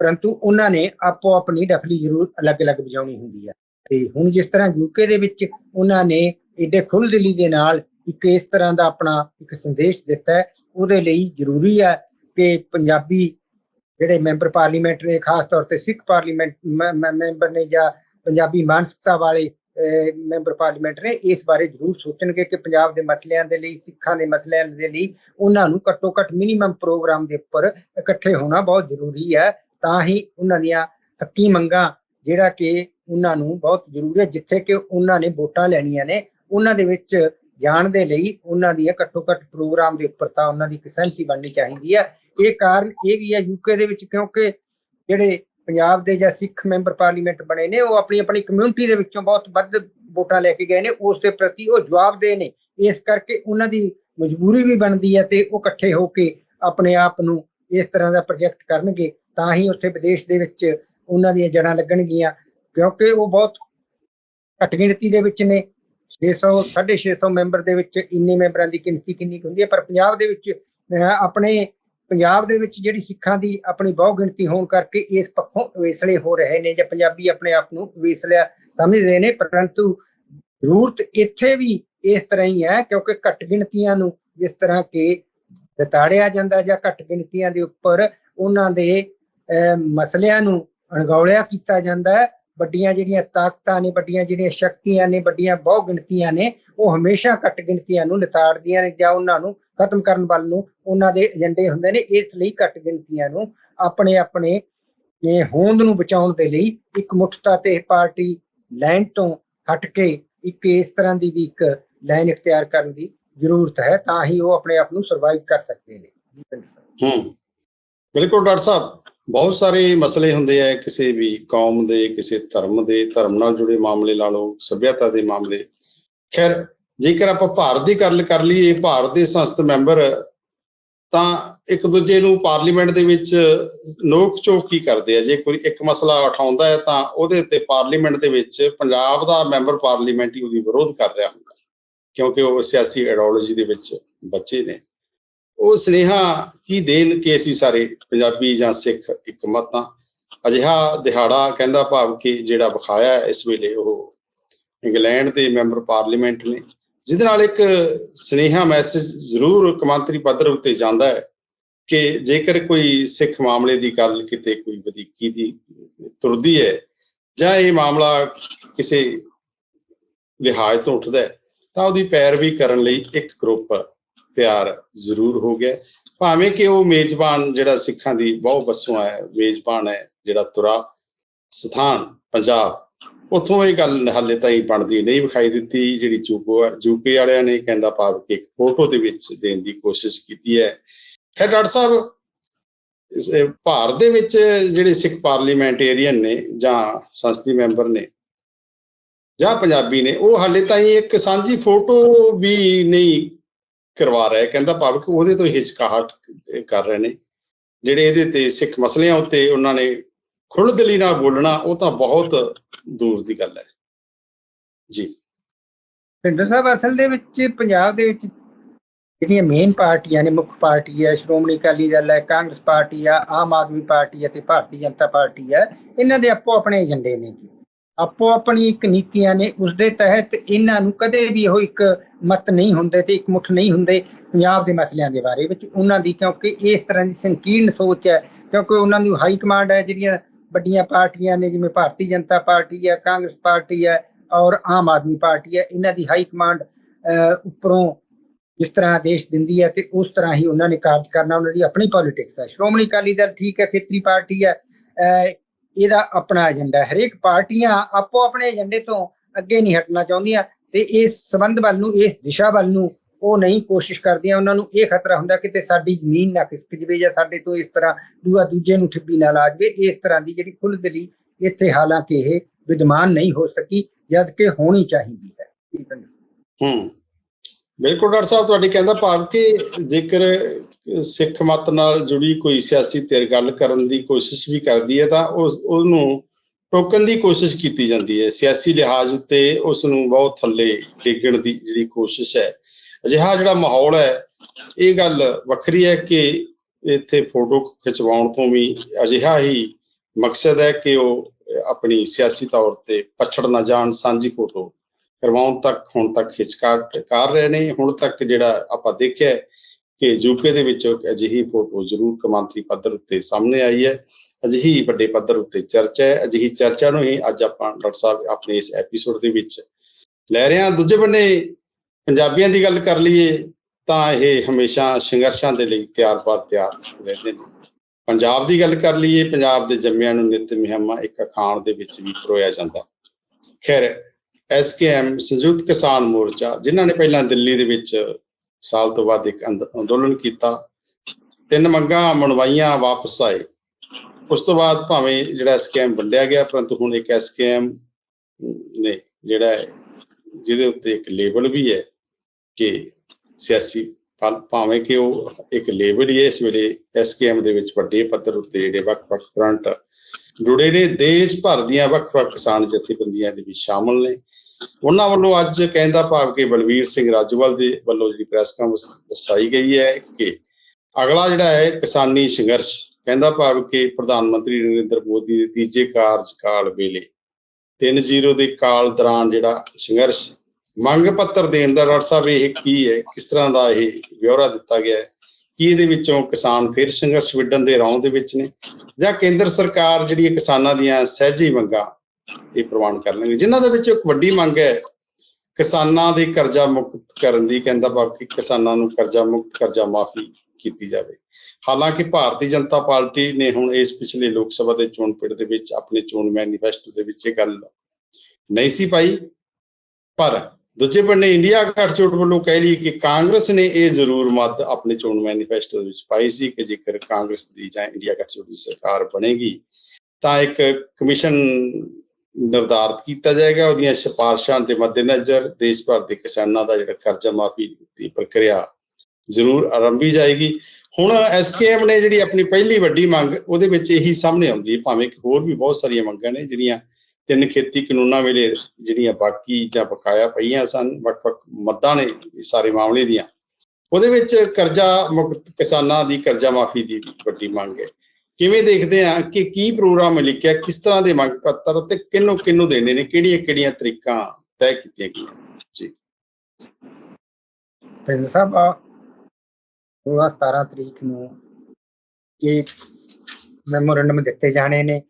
ਪਰੰਤੂ ਉਹਨਾਂ ਨੇ ਆਪੋ ਆਪਣੀ ਡਫਲੀ ਜ਼ਰੂਰ ਅਲੱਗ-ਅਲੱਗ ਵਜਾਉਣੀ ਹੁੰਦੀ ਹੈ ਤੇ ਹੁਣ ਜਿਸ ਤਰ੍ਹਾਂ ਯੂਕੇ ਦੇ ਵਿੱਚ ਉਹਨਾਂ ਨੇ ਏਡੇ ਖੁੱਲ੍ਹਦਿਲੀ ਦੇ ਨਾਲ ਇੱਕ ਇਸ ਤਰ੍ਹਾਂ ਦਾ ਆਪਣਾ ਇੱਕ ਸੰਦੇਸ਼ ਦਿੱਤਾ ਹੈ। ਉਹਦੇ ਲਈ ਜ਼ਰੂਰੀ ਹੈ ਕਿ ਪੰਜਾਬੀ ਜਿਹੜੇ ਮੈਂਬਰ ਪਾਰਲੀਮੈਂਟ ਨੇ, ਖਾਸ ਤੌਰ ਤੇ ਸਿੱਖ ਪਾਰਲੀਮੈਂਟ ਮ- ਮ- ਮੈਂਬਰ ਨੇ ਜਾਂ ਪੰਜਾਬੀ ਮਾਨਸਿਕਤਾ ਵਾਲੇ ਮੈਂਬਰ ਪਾਰਲੀਮੈਂਟ ਨੇ, ਇਸ ਬਾਰੇ ਜ਼ਰੂਰ ਸੋਚਣਗੇ ਕਿ ਪੰਜਾਬ ਦੇ ਮਸਲਿਆਂ ਦੇ ਲਈ, ਸਿੱਖਾਂ ਦੇ ਮਸਲਿਆਂ ਦੇ ਲਈ ਉਹਨਾਂ ਨੂੰ ਘੱਟੋ ਘੱਟ ਮਿਨੀਮਮ ਪ੍ਰੋਗਰਾਮ ਦੇ ਉੱਪਰ ਇਕੱਠੇ ਹੋਣਾ ਬਹੁਤ ਜ਼ਰੂਰੀ ਹੈ। ਤਾਂ ਹੀ ਉਹਨਾਂ ਦੀਆਂ ਹੱਕੀ ਮੰਗਾਂ ਜਿਹੜਾ ਕਿ ਉਹਨਾਂ ਨੂੰ ਬਹੁਤ ਜ਼ਰੂਰੀ ਹੈ, ਜਿੱਥੇ ਕਿ ਉਹਨਾਂ ਨੇ ਵੋਟਾਂ ਲੈਣੀਆਂ ਨੇ, ਉਹਨਾਂ ਦੇ ਵਿੱਚ ਜਾਣ ਦੇ ਲਈ ਉਹਨਾਂ ਦੀਆਂ ਘੱਟੋ ਘੱਟ ਪ੍ਰੋਗਰਾਮ ਦੇ ਉੱਪਰ ਤਾਂ ਉਹਨਾਂ ਦੀ ਇੱਕ ਸਹਿਮਤੀ ਬਣਨੀ ਚਾਹੀਦੀ ਹੈ। ਇਹ ਕਾਰਨ ਇਹ ਵੀ ਹੈ ਯੂਕੇ ਦੇ ਵਿੱਚ ਕਿਉਂਕਿ ਜਿਹੜੇ ਪੰਜਾਬ ਦੇ ਜਾਂ ਸਿੱਖ ਮੈਂਬਰ ਪਾਰਲੀਮੈਂਟ ਬਣੇ ਨੇ, ਉਹ ਆਪਣੀ ਆਪਣੀ ਕਮਿਊਨਿਟੀ ਦੇ ਵਿੱਚੋਂ ਬਹੁਤ ਵੱਧ ਵੋਟਾਂ ਲੈ ਕੇ ਗਏ ਨੇ, ਉਸ ਦੇ ਪ੍ਰਤੀ ਉਹ ਜਵਾਬਦੇਹ ਨੇ। ਇਸ ਕਰਕੇ ਉਹਨਾਂ ਦੀ ਮਜਬੂਰੀ ਵੀ ਬਣਦੀ ਹੈ ਤੇ ਉਹ ਇਕੱਠੇ ਹੋ ਕੇ ਆਪਣੇ ਆਪ ਨੂੰ ਇਸ ਤਰ੍ਹਾਂ ਦਾ ਪ੍ਰੋਜੈਕਟ ਕਰਨਗੇ, ਤਾਂ ਹੀ ਉੱਥੇ ਵਿਦੇਸ਼ ਦੇ ਵਿੱਚ ਉਹਨਾਂ ਦੀਆਂ ਜੜਾਂ ਲੱਗਣਗੀਆਂ। ਕਿਉਂਕਿ ਉਹ ਬਹੁਤ ਘੱਟ ਗਿਣਤੀ ਦੇ ਵਿੱਚ ਨੇ 600 650 ਮੈਂਬਰ ਦੇ ਵਿੱਚ ਇੰਨੇ ਮੈਂਬਰਾਂ ਦੀ ਗਿਣਤੀ ਕਿੰਨੀ ਕੁ ਹੁੰਦੀ ਹੈ? ਪਰ ਪੰਜਾਬ ਦੇ ਵਿੱਚ ਅਹ, ਆਪਣੇ ਪੰਜਾਬ ਦੇ ਵਿੱਚ ਜਿਹੜੀ ਸਿੱਖਾਂ ਦੀ ਆਪਣੀ ਬਹੁ ਗਿਣਤੀ ਹੋਣ ਕਰਕੇ ਇਸ ਪੱਖੋਂ ਵੇਸਲੇ ਹੋ ਰਹੇ ਨੇ ਜਾਂ ਪੰਜਾਬੀ ਆਪਣੇ ਆਪ ਨੂੰ ਵੇਸਲਿਆ ਸਮਝਦੇ ਨੇ। ਪਰੰਤੂ ਜ਼ਰੂਰਤ ਇੱਥੇ ਵੀ ਇਸ ਤਰ੍ਹਾਂ ਹੀ ਹੈ ਕਿਉਂਕਿ ਘੱਟ ਗਿਣਤੀਆਂ ਨੂੰ ਜਿਸ ਤਰ੍ਹਾਂ ਕਿ ਦਤਾੜਿਆ ਜਾਂਦਾ ਜਾਂ ਘੱਟ ਗਿਣਤੀਆਂ ਦੇ ਉੱਪਰ ਉਹਨਾਂ ਦੇ ਅਹ, ਮਸਲਿਆਂ ਨੂੰ ਅਣਗੌਲਿਆ ਕੀਤਾ ਜਾਂਦਾ ਹੈ। ਵੱਡੀਆਂ ਜਿਹੜੀਆਂ ਤਾਕਤਾਂ ਨੇ, ਵੱਡੀਆਂ ਜਿਹੜੀਆਂ ਸ਼ਕਤੀਆਂ ਨੇ, ਵੱਡੀਆਂ ਬਹੁ ਗਿਣਤੀਆਂ ਨੇ, ਉਹ ਹਮੇਸ਼ਾ ਘੱਟ ਗਿਣਤੀਆਂ ਨੂੰ ਲਿਤਾੜਦੀਆਂ ਨੇ ਜਾਂ ਉਹਨਾਂ ਨੂੰ ਖਤਮ ਕਰਨ ਵੱਲ ਨੂੰ ਉਹਨਾਂ ਦੇ ਏਜੰਡੇ ਹੁੰਦੇ ਨੇ, ਇਸ ਲਈ ਘੱਟ ਗਿਣਤੀਆਂ ਨੂੰ ਆਪਣੇ ਆਪਣੇ ਇਹ ਹੋਂਦ ਨੂੰ ਬਚਾਉਣ ਦੇ ਲਈ ਇੱਕ ਮੁੱਠਤਾ ਤੇ ਪਾਰਟੀ ਲਾਈਨ ਤੋਂ ਹਟ ਕੇ ਇੱਕ ਇਸ ਤਰ੍ਹਾਂ ਦੀ ਵੀ ਇੱਕ ਲਾਈਨ ਇਖਤਿਆਰ ਕਰਨ ਦੀ ਜ਼ਰੂਰਤ ਹੈ, ਤਾਂ ਹੀ ਉਹ ਆਪਣੇ ਆਪ ਨੂੰ ਸਰਵਾਈਵ ਕਰ ਸਕਦੇ ਨੇ। ਹੂੰ। ਬਿਲਕੁਲ ਡਾਕਟਰ ਸਾਹਿਬ ਬਹੁਤ ਸਾਰੇ ਮਸਲੇ ਹੁੰਦੇ ਆ, ਕਿਸੇ ਵੀ ਕੌਮ ਦੇ, ਕਿਸੇ ਧਰਮ ਦੇ, ਧਰਮ ਨਾਲ ਜੁੜੇ ਮਾਮਲੇ ਲਾ ਲਓ, ਸਭਿਅਤਾ ਦੇ ਮਾਮਲੇ। ਖੈਰ, ਜੇਕਰ ਆਪਾਂ ਭਾਰਤ ਦੀ ਗੱਲ ਕਰ ਲਈਏ, ਭਾਰਤ ਦੇ ਸੰਸਦ ਮੈਂਬਰ, ਤਾਂ ਇੱਕ ਦੂਜੇ ਨੂੰ ਪਾਰਲੀਮੈਂਟ ਦੇ ਵਿੱਚ ਨੋਕ ਚੋਕ ਹੀ ਕਰਦੇ ਆ? ਜੇ ਕੋਈ ਇੱਕ ਮਸਲਾ ਉਠਾਉਂਦਾ ਹੈ, ਤਾਂ ਉਹਦੇ ਉੱਤੇ ਪਾਰਲੀਮੈਂਟ ਦੇ ਵਿੱਚ ਪੰਜਾਬ ਦਾ ਮੈਂਬਰ ਪਾਰਲੀਮੈਂਟ ਹੀ ਉਹਦੀ ਵਿਰੋਧ ਕਰ ਰਿਹਾ ਹੁੰਦਾ। ਕਿਉਂਕਿ ਉਹ ਸਿਆਸੀ ਆਈਡੀਓਲੋਜੀ ਦੇ ਵਿੱਚ ਬੱਚੇ ਨੇ। ਉਹ ਸਨੇਹਾ ਕੀ ਦੇਣ ਕਿ ਅਸੀਂ ਸਾਰੇ ਪੰਜਾਬੀ ਜਾਂ ਸਿੱਖ ਇੱਕ ਮਤਾਂ ਅਜਿਹਾ ਦਿਹਾੜਾ ਕਹਿੰਦਾ ਭਾਵ ਕਿ ਜਿਹੜਾ ਵਿਖਾਇਆ ਇਸ ਵੇਲੇ ਉਹ ਇੰਗਲੈਂਡ ਦੇ ਮੈਂਬਰ ਪਾਰਲੀਮੈਂਟ ਨੇ। ਜਿਹਦੇ ਨਾਲ ਇੱਕ ਸਨੇਹਾ ਮੈਸੇਜ ਜ਼ਰੂਰ ਕਮਾਂਤਰੀ ਪੱਧਰ ਉੱਤੇ ਜਾਂਦਾ ਹੈ ਕਿ ਜੇਕਰ ਕੋਈ ਸਿੱਖ ਮਾਮਲੇ ਦੀ ਗੱਲ ਕਿਤੇ ਕੋਈ ਵਧੀਕੀ ਦੀ ਤੁਰਦੀ ਹੈ ਜਾਂ ਇਹ ਮਾਮਲਾ ਕਿਸੇ ਲਿਹਾਜ਼ ਤੋਂ ਉੱਠਦਾ ਹੈ, ਤਾਂ ਉਹਦੀ ਪੈਰਵੀ ਕਰਨ ਲਈ ਇੱਕ ਗਰੁੱਪ ਤਿਆਰ ਜ਼ਰੂਰ ਹੋ ਗਿਆ। ਭਾਵੇਂ ਕਿ ਉਹ ਮੇਜ਼ਬਾਨ ਜਿਹੜਾ ਸਿੱਖਾਂ ਦੀ ਬਹੁ ਵਸੋਂ ਹੈ, ਮੇਜ਼ਬਾਨ ਹੈ, ਜਿਹੜਾ ਤੁਰਾ ਸਥਾਨ, ਪੰਜਾਬ, ਉਥੋਂ ਇਹ ਗੱਲ ਹਾਲੇ ਤਾਈਂ ਬਣਦੀ ਨਹੀਂ ਵਿਖਾਈ ਦਿੱਤੀ, ਜਿਹੜੀ ਚੂਕੋ ਯੂਪੀ ਵਾਲਿਆਂ ਨੇ ਕਹਿੰਦਾ ਭਾਵ ਕਿ ਇੱਕ ਫੋਟੋ ਦੇ ਵਿੱਚ ਦੇਣ ਦੀ ਕੋਸ਼ਿਸ਼ ਕੀਤੀ ਹੈ। ਖੈਰ, ਡਾਕਟਰ ਸਾਹਿਬ ਭਾਰਤ ਦੇ ਵਿੱਚ ਜਿਹੜੇ ਸਿੱਖ ਪਾਰਲੀਮੈਂਟੇਰੀਅਨ ਨੇ ਜਾਂ ਸੰਸਦੀ ਮੈਂਬਰ ਨੇ ਜਾਂ ਪੰਜਾਬੀ ਨੇ, ਉਹ ਹਾਲੇ ਤਾਈਂ ਇੱਕ ਸਾਂਝੀ ਫੋਟੋ ਵੀ ਨਹੀਂ ਕਰਵਾ ਰਿਹਾ ਕਹਿੰਦਾ ਭਾਵ ਉਹਦੇ ਤੋਂ ਹਿਚਕਾਹਟ ਕਰ ਰਹੇ ਨੇ। ਜਿਹੜੇ ਇਹਦੇ ਤੇ ਸਿੱਖ ਮਸਲਿਆਂ ਉੱਤੇ ਉਹਨਾਂ ਨੇ ਖੁੱਲ੍ਹਦਿਲੀ ਨਾਲ ਬੋਲਣਾ, ਉਹ ਤਾਂ ਬਹੁਤ ਦੂਰ ਦੀ ਗੱਲ ਹੈ। ਜੀ। ਭਿੰਡਰ ਸਾਹਿਬ, ਅਸਲ ਦੇ ਵਿੱਚ ਪੰਜਾਬ ਦੇ ਵਿੱਚ ਜਿਹੜੀਆਂ ਮੇਨ ਪਾਰਟੀਆਂ ਨੇ, ਮੁੱਖ ਪਾਰਟੀ ਹੈ, ਸ਼੍ਰੋਮਣੀ ਅਕਾਲੀ ਦਲ ਹੈ, ਕਾਂਗਰਸ ਪਾਰਟੀ ਆ ਆਮ ਆਦਮੀ ਪਾਰਟੀ ਹੈ ਤੇ ਭਾਰਤੀ ਜਨਤਾ ਪਾਰਟੀ ਹੈ, ਇਹਨਾਂ ਦੇ ਆਪੋ ਆਪਣੇ ਏਜੰਡੇ ਨੇ। ਆਪੋ ਆਪਣੀ ਇੱਕ ਨੀਤੀਆਂ ਨੇ ਉਸ ਦੇ ਤਹਿਤ ਇਹਨਾਂ ਨੂੰ ਕਦੇ ਵੀ ਉਹ ਇੱਕ ਮਤ ਨਹੀਂ ਹੁੰਦੇ ਤੇ ਇੱਕ ਮੁੱਠ ਨਹੀਂ ਹੁੰਦੇ ਪੰਜਾਬ ਦੇ ਮਸਲਿਆਂ ਦੇ ਬਾਰੇ ਵਿੱਚ ਉਹਨਾਂ ਦੀ ਕਿਉਂਕਿ ਇਸ ਤਰ੍ਹਾਂ ਦੀ ਸੰਕੀਰਣ ਸੋਚ ਹੈ ਕਿਉਂਕਿ ਉਹਨਾਂ ਨੂੰ ਹਾਈ ਕਮਾਂਡ ਹੈ ਜਿਹੜੀਆਂ ਵੱਡੀਆਂ ਪਾਰਟੀਆਂ ਨੇ ਜਿਵੇਂ ਭਾਰਤੀ ਜਨਤਾ ਪਾਰਟੀ ਹੈ ਕਾਂਗਰਸ ਪਾਰਟੀ ਹੈ ਔਰ ਆਮ ਆਦਮੀ ਪਾਰਟੀ ਹੈ ਇਹਨਾਂ ਦੀ ਹਾਈ ਕਮਾਂਡ ਅਹ, ਉੱਪਰੋਂ ਜਿਸ ਤਰ੍ਹਾਂ ਆਦੇਸ਼ ਦਿੰਦੀ ਹੈ ਤੇ ਉਸ ਤਰ੍ਹਾਂ ਹੀ ਉਹਨਾਂ ਨੇ ਕਾਰਜ ਕਰਨਾ ਉਹਨਾਂ ਦੀ ਆਪਣੀ ਪੋਲਿਟਿਕਸ ਹੈ। ਸ਼੍ਰੋਮਣੀ ਅਕਾਲੀ ਦਲ ਠੀਕ ਹੈ ਖੇਤਰੀ ਪਾਰਟੀ ਹੈ ਅਹ, ਇਹਦਾ ਆਪਣਾ ਏਜੰਡਾ ਹਰੇਕ ਪਾਰਟੀਆਂ ਆਪੋ ਆਪਣੇ ਏਜੰਡੇ ਤੋਂ ਅੱਗੇ ਨਹੀਂ ਹਟਣਾ ਚਾਹੁੰਦੀਆਂ ਤੇ ਇਸ ਸੰਬੰਧ ਵੱਲ ਨੂੰ, ਇਸ ਦਿਸ਼ਾ ਵੱਲ ਨੂੰ ਉਹ ਨਹੀਂ ਕੋਸ਼ਿਸ਼ ਕਰਦੀਆਂ। ਉਹਨਾਂ ਨੂੰ ਇਹ ਖਤਰਾ ਹੁੰਦਾ ਕਿ ਤੇ ਸਾਡੀ ਜ਼ਮੀਨ ਨਾ ਖਿਸਕ ਜਵੇ ਜਾਂ ਸਾਡੇ ਤੋਂ ਇਸ ਤਰ੍ਹਾਂ ਦੂਆ ਦੂਜੇ ਨੂੰ ਠੱਬੀ ਨਾ ਲਾ ਜਵੇ। ਇਸ ਤਰ੍ਹਾਂ ਦੀ ਜਿਹੜੀ ਖੁੱਲ੍ਹਦਿਲੀ ਇੱਥੇ ਹਾਲਾਂਕਿ ਇਹ ਵਿਦਮਾਨ ਨਹੀਂ ਹੋ ਸਕੀ, ਜਦ ਕਿ ਹੋਣੀ ਚਾਹੀਦੀ ਹੈ ਹੈ। ਹੂੰ। ਬਿਲਕੁਲ ਡਾਕਟਰ ਸਾਹਿਬ, ਤੁਹਾਡੀ ਕਹਿੰਦਾ ਭਾਵ ਕਿ ਜੇਕਰ ਸਿੱਖ ਮਤ ਨਾਲ ਜੁੜੀ ਕੋਈ ਸਿਆਸੀ ਧਿਰ ਗੱਲ ਕਰਨ ਦੀ ਕੋਸ਼ਿਸ਼ ਵੀ ਕਰਦੀ ਹੈ ਤਾਂ ਉਸ, ਉਹਨੂੰ ਟੋਕਣ ਦੀ ਕੋਸ਼ਿਸ਼ ਕੀਤੀ ਜਾਂਦੀ ਹੈ। ਸਿਆਸੀ ਲਿਹਾਜ਼ ਉੱਤੇ ਉਸ ਨੂੰ ਬਹੁਤ ਥੱਲੇ ਡੇਗਣ ਦੀ ਜਿਹੜੀ ਕੋਸ਼ਿਸ਼ ਹੈ। ਅਜਿਹਾ ਜਿਹੜਾ ਮਾਹੌਲ ਹੈ, ਇਹ ਗੱਲ ਵੱਖਰੀ ਹੈ ਕਿ ਇੱਥੇ ਫੋਟੋ ਖਿਚਵਾਉਣ ਤੋਂ ਵੀ ਅਜਿਹਾ ਹੀ ਮਕਸਦ ਹੈ ਕਿ ਉਹ ਆਪਣੀ ਸਿਆਸੀ ਤੌਰ ਤੇ ਪਛੜ ਨਾ ਜਾਣ, ਸਾਂਝੀ ਫੋਟੋ ਕਰਵਾਉਣ ਤੱਕ ਹੁਣ ਤੱਕ ਹਿਚਕਾਟ ਕਰ ਰਹੇ ਨੇ। ਹੁਣ ਤੱਕ ਜਿਹੜਾ ਆਪਾਂ ਦੇਖਿਆ ਕਿ ਯੂਕੇ ਦੇ ਵਿੱਚ ਇੱਕ ਅਜਿਹੀ ਫੋਟੋ ਜ਼ਰੂਰ ਕਮਾਂਤਰੀ ਪੱਧਰ ਉੱਤੇ ਸਾਹਮਣੇ ਆਈ ਹੈ। ਅਜਿਹੀ ਵੱਡੇ ਪੱਧਰ ਉੱਤੇ ਚਰਚਾ ਹੈ। ਅਜਿਹੀ ਚਰਚਾ ਨੂੰ ਹੀ ਅੱਜ ਆਪਾਂ ਡਾਕਟਰ ਸਾਹਿਬ ਆਪਣੇ ਇਸ ਐਪੀਸੋਡ ਦੇ ਵਿੱਚ ਲੈ ਰਹੇ ਹਾਂ। ਦੂਜੇ ਬੰਨੇ ਪੰਜਾਬੀਆਂ ਦੀ ਗੱਲ ਕਰ ਲਈਏ ਤਾਂ ਇਹ ਹਮੇਸ਼ਾ ਸੰਘਰਸ਼ਾਂ ਦੇ ਲਈ ਤਿਆਰ-ਬਾਰ ਤਿਆਰ ਰਹਿੰਦੇ ਨੇ। ਪੰਜਾਬ ਦੀ ਗੱਲ ਕਰ ਲਈਏ, ਪੰਜਾਬ ਦੇ ਜੰਮਿਆਂ ਨੂੰ ਨਿਤ ਮਿਹਮਾ ਇੱਕ ਅਖਾਣ ਦੇ ਵਿੱਚ ਵੀ ਪਰੋਇਆ ਜਾਂਦਾ। ਖੈਰ ਐਸਕੇਐਮ ਸੰਯੁਕਤ ਕਿਸਾਨ ਮੋਰਚਾ, ਜਿਨ੍ਹਾਂ ਨੇ ਪਹਿਲਾਂ ਦਿੱਲੀ ਦੇ ਵਿੱਚ ਸਾਲ ਤੋਂ ਬਾਅਦ ਇੱਕ ਅੰਦ- ਅੰਦੋਲਨ ਕੀਤਾ। ਤਿੰਨ ਮੰਗਾਂ ਮਨਵਾਈਆਂ, ਵਾਪਸ ਆਏ। ਉਸ ਤੋਂ ਬਾਅਦ ਭਾਵੇਂ ਜਿਹੜਾ ਐਸਕੇਐਮ ਵੰਡਿਆ ਗਿਆ, ਪਰੰਤੂ ਹੁਣ ਇੱਕ ਐਸਕੇਐਮ ਨੇ ਜਿਹੜਾ ਜਿਹਦੇ ਉੱਤੇ ਇੱਕ ਲੇਬਲ ਵੀ ਹੈ ਕਿ ਸਿਆਸੀ ਭਾਵੇਂ ਕਿ ਉਹ ਇੱਕ ਲੇਬਲ ਹੀ ਹੈ, ਇਸ ਵੇਲੇ ਐਸਕੇਐਮ ਦੇ ਵਿੱਚ ਵੱਡੇ ਪੱਧਰ ਉੱਤੇ ਜਿਹੜੇ ਵੱਖ-ਵੱਖ ਫਰੰਟ ਜੁੜੇ ਨੇ, ਦੇਸ਼ ਭਰ ਦੀਆਂ ਵੱਖ-ਵੱਖ ਕਿਸਾਨ ਜਥੇਬੰਦੀਆਂ ਦੇ ਵੀ ਸ਼ਾਮਲ ਨੇ। ਉਹਨਾਂ ਵੱਲੋਂ ਅੱਜ ਕਹਿੰਦਾ ਭਾਵ ਕਿ ਬਲਵੀਰ ਸਿੰਘ ਰਾਜੂਵਾਲ ਦੇ ਵੱਲੋਂ ਜਿਹੜੀ ਪ੍ਰੈਸ ਕਾਨਫਰੰਸ ਦਰਸਾਈ ਗਈ ਹੈ ਕਿ ਅਗਲਾ ਜਿਹੜਾ ਹੈ ਕਿਸਾਨੀ ਸੰਘਰਸ਼, ਕਹਿੰਦਾ ਭਾਵ ਕਿ ਪ੍ਰਧਾਨ ਮੰਤਰੀ ਨਰਿੰਦਰ ਮੋਦੀ ਦੇ ਤੀਜੇ ਕਾਰਜਕਾਲ ਵੇਲੇ 3-0 ਦੇ ਕਾਲ ਦੌਰਾਨ ਜਿਹੜਾ ਸੰਘਰਸ਼, ਮੰਗ ਪੱਤਰ ਦੇਣ ਦਾ ਡਾਕਟਰ ਸਾਹਿਬ ਇਹ ਕੀ ਹੈ, ਕਿਸ ਤਰ੍ਹਾਂ ਦਾ ਇਹ ਵਿਵਰਾ ਦਿੱਤਾ ਗਿਆ ਹੈ? ਕੀ ਇਹਦੇ ਵਿੱਚੋਂ ਕਿਸਾਨ ਫਿਰ ਸੰਘਰਸ਼ ਵਿੱਢਣ ਦੇ ਰੌਂ ਦੇ ਵਿੱਚ ਨੇ? ਜਾਂ ਕੇਂਦਰ ਸਰਕਾਰ ਜਿਹੜੀ ਕਿਸਾਨਾਂ ਦੀਆਂ ਸਹਿਜੀ ਮੰਗਾਂ ਇਹ ਪ੍ਰਵਾਨ ਕਰ ਲੈਣਗੇ। ਜਿਨ੍ਹਾਂ ਦੇ ਵਿੱਚ ਇੱਕ ਵੱਡੀ ਮੰਗ ਹੈ, ਕਿਸਾਨਾਂ ਦੇ ਕਰਜ਼ਾ ਮੁਕਤ ਕਰਨ ਦੀ, ਕਹਿੰਦਾ ਬਾਕੀ ਕਿਸਾਨਾਂ ਨੂੰ ਕਰਜ਼ਾ ਮੁਕਤ, ਕਰਜ਼ਾ ਮਾਫੀ ਕੀਤੀ ਜਾਵੇ। ਹਾਲਾਂਕਿ ਭਾਰਤੀ ਜਨਤਾ ਪਾਰਟੀ ਨੇ ਹੁਣ ਇਸ ਪਿਛਲੇ ਲੋਕ ਸਭਾ ਦੇ ਚੋਣ ਪਿੜ ਦੇ ਵਿੱਚ ਆਪਣੇ ਚੋਣ ਮੈਨੀਫੈਸਟੋ ਦੇ ਵਿੱਚ ਇਹ ਗੱਲ ਨਹੀਂ ਸੀ ਪਾਈ। ਪਰ ਦੂਜੇ ਬੰਨੇ ਇੰਡੀਆ ਗੱਠਜੋੜ ਵੱਲੋਂ ਕਹਿ ਲਈ ਕਿ ਕਾਂਗਰਸ ਨੇ ਇਹ ਜ਼ਰੂਰ ਮਤ ਆਪਣੇ ਚੋਣ ਮੈਨੀਫੈਸਟੋ ਦੇ ਵਿੱਚ ਪਾਈ ਸੀ ਕਿ ਜੇਕਰ ਕਾਂਗਰਸ ਦੀ ਜਾਂ ਇੰਡੀਆ ਗੱਠਜੋੜ ਦੀ ਸਰਕਾਰ ਬਣੇਗੀ, ਤਾਂ ਇੱਕ ਕਮਿਸ਼ਨ ਨਿਰਧਾਰਤ ਕੀਤਾ ਜਾਏਗਾ, ਉਹਦੀਆਂ ਸਿਫਾਰਸ਼ਾਂ ਦੇ ਮੱਦੇਨਜ਼ਰ ਦੇਸ਼ ਭਰ ਦੇ ਕਿਸਾਨਾਂ ਦਾ ਜਿਹੜਾ ਕਰਜ਼ਾ ਮਾਫੀ ਦੀ ਪ੍ਰਕਿਰਿਆ ਜ਼ਰੂਰ ਆਰੰਭੀ ਜਾਏਗੀ। ਹੁਣ ਐਸਕੇਐਮ ਨੇ ਜਿਹੜੀ ਆਪਣੀ ਪਹਿਲੀ ਵੱਡੀ ਮੰਗ, ਉਹਦੇ ਵਿੱਚ ਇਹੀ ਸਾਹਮਣੇ ਆਉਂਦੀ ਹੈ, ਭਾਵੇਂ ਕਿ ਹੋਰ ਵੀ ਬਹੁਤ ਸਾਰੀਆਂ ਮੰਗਾਂ ਨੇ, ਜਿਹੜੀਆਂ ਤਿੰਨ ਖੇਤੀ ਕਾਨੂੰਨਾਂ ਵੇਲੇ ਜਿਹੜੀਆਂ ਬਾਕੀ ਜਾਂ ਬਕਾਇਆ ਪਈਆਂ ਸਨ, ਵੱਖ-ਵੱਖ ਮੱਦਾਂ ਨੇ ਸਾਰੇ ਮਾਮਲੇ ਦੀਆਂ। ਉਹਦੇ ਵਿੱਚ ਕਰਜ਼ਾ ਮੁਕਤ ਕਿਸਾਨਾਂ ਦੀ ਕਰਜ਼ਾ ਮਾਫੀ ਦੀ ਵੱਡੀ ਮੰਗ ਹੈ। ਕਿਵੇਂ ਦੇਖਦੇ ਆ ਕਿ ਕੀ ਪ੍ਰੋਗਰਾਮ ਲਿਖਿਆ, ਕਿਸ ਤਰ੍ਹਾਂ ਦੇ ਮੰਗ ਪੱਤਰ ਤੇ ਕਿਹਨੂੰ ਕਿਹਨੂੰ ਦੇਣੇ ਨੇ, ਕਿਹੜੀਆਂ ਕਿਹੜੀਆਂ ਤਰੀਕਾਂ ਤੈਅ ਕੀਤੀਆਂ ਗਈਆਂ? ਜੀ। ਪਿੰਡ ਸਾਹਿਬ 16 17 ਤਰੀਕ ਨੂੰ ਇਹ ਮੈਮੋਰੰਡਮ ਦਿੱਤੇ ਜਾਣੇ ਨੇ,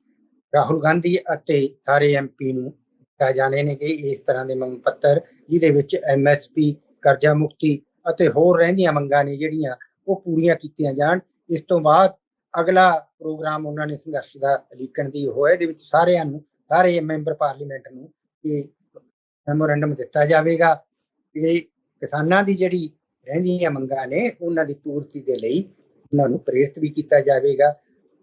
ਰਾਹੁਲ ਗਾਂਧੀ ਅਤੇ ਸਾਰੇ ਐਮਪੀ ਨੂੰ ਦਿੱਤਾ ਜਾਣੇ ਨੇ ਕਿ ਇਸ ਤਰ੍ਹਾਂ ਦੇ ਮੰਗ ਪੱਤਰ, ਜਿਹਦੇ ਵਿੱਚ ਐਮਐਸਪੀ ਕਰਜ਼ਾ ਮੁਕਤੀ ਅਤੇ ਹੋਰ ਰਹਿੰਦੀਆਂ ਮੰਗਾਂ ਨੇ ਜਿਹੜੀਆਂ ਉਹ ਪੂਰੀਆਂ ਕੀਤੀਆਂ ਜਾਣ। ਇਸ ਤੋਂ ਬਾਅਦ ਅਗਲਾ ਪ੍ਰੋਗਰਾਮ ਉਹਨਾਂ ਨੇ ਸੰਘਰਸ਼ ਦਾ ਲਿਖਣ ਦੀ ਹੋਇਆ ਇਹਦੇ ਵਿੱਚ ਸਾਰਿਆਂ ਨੂੰ, ਸਾਰੇ ਮੈਂਬਰ ਪਾਰਲੀਮੈਂਟ ਨੂੰ ਇਹ ਮੈਮੋਰੈਂਡਮ ਦਿੱਤਾ ਜਾਵੇਗਾ। ਕਿ ਕਿਸਾਨਾਂ ਦੀ ਜਿਹੜੀ ਰਹਿੰਦੀਆਂ ਮੰਗਾਂ ਨੇ, ਉਹਨਾਂ ਦੀ ਪੂਰਤੀ ਦੇ ਲਈ ਉਹਨਾਂ ਨੂੰ ਪ੍ਰੇਰਿਤ ਵੀ ਕੀਤਾ ਜਾਵੇਗਾ।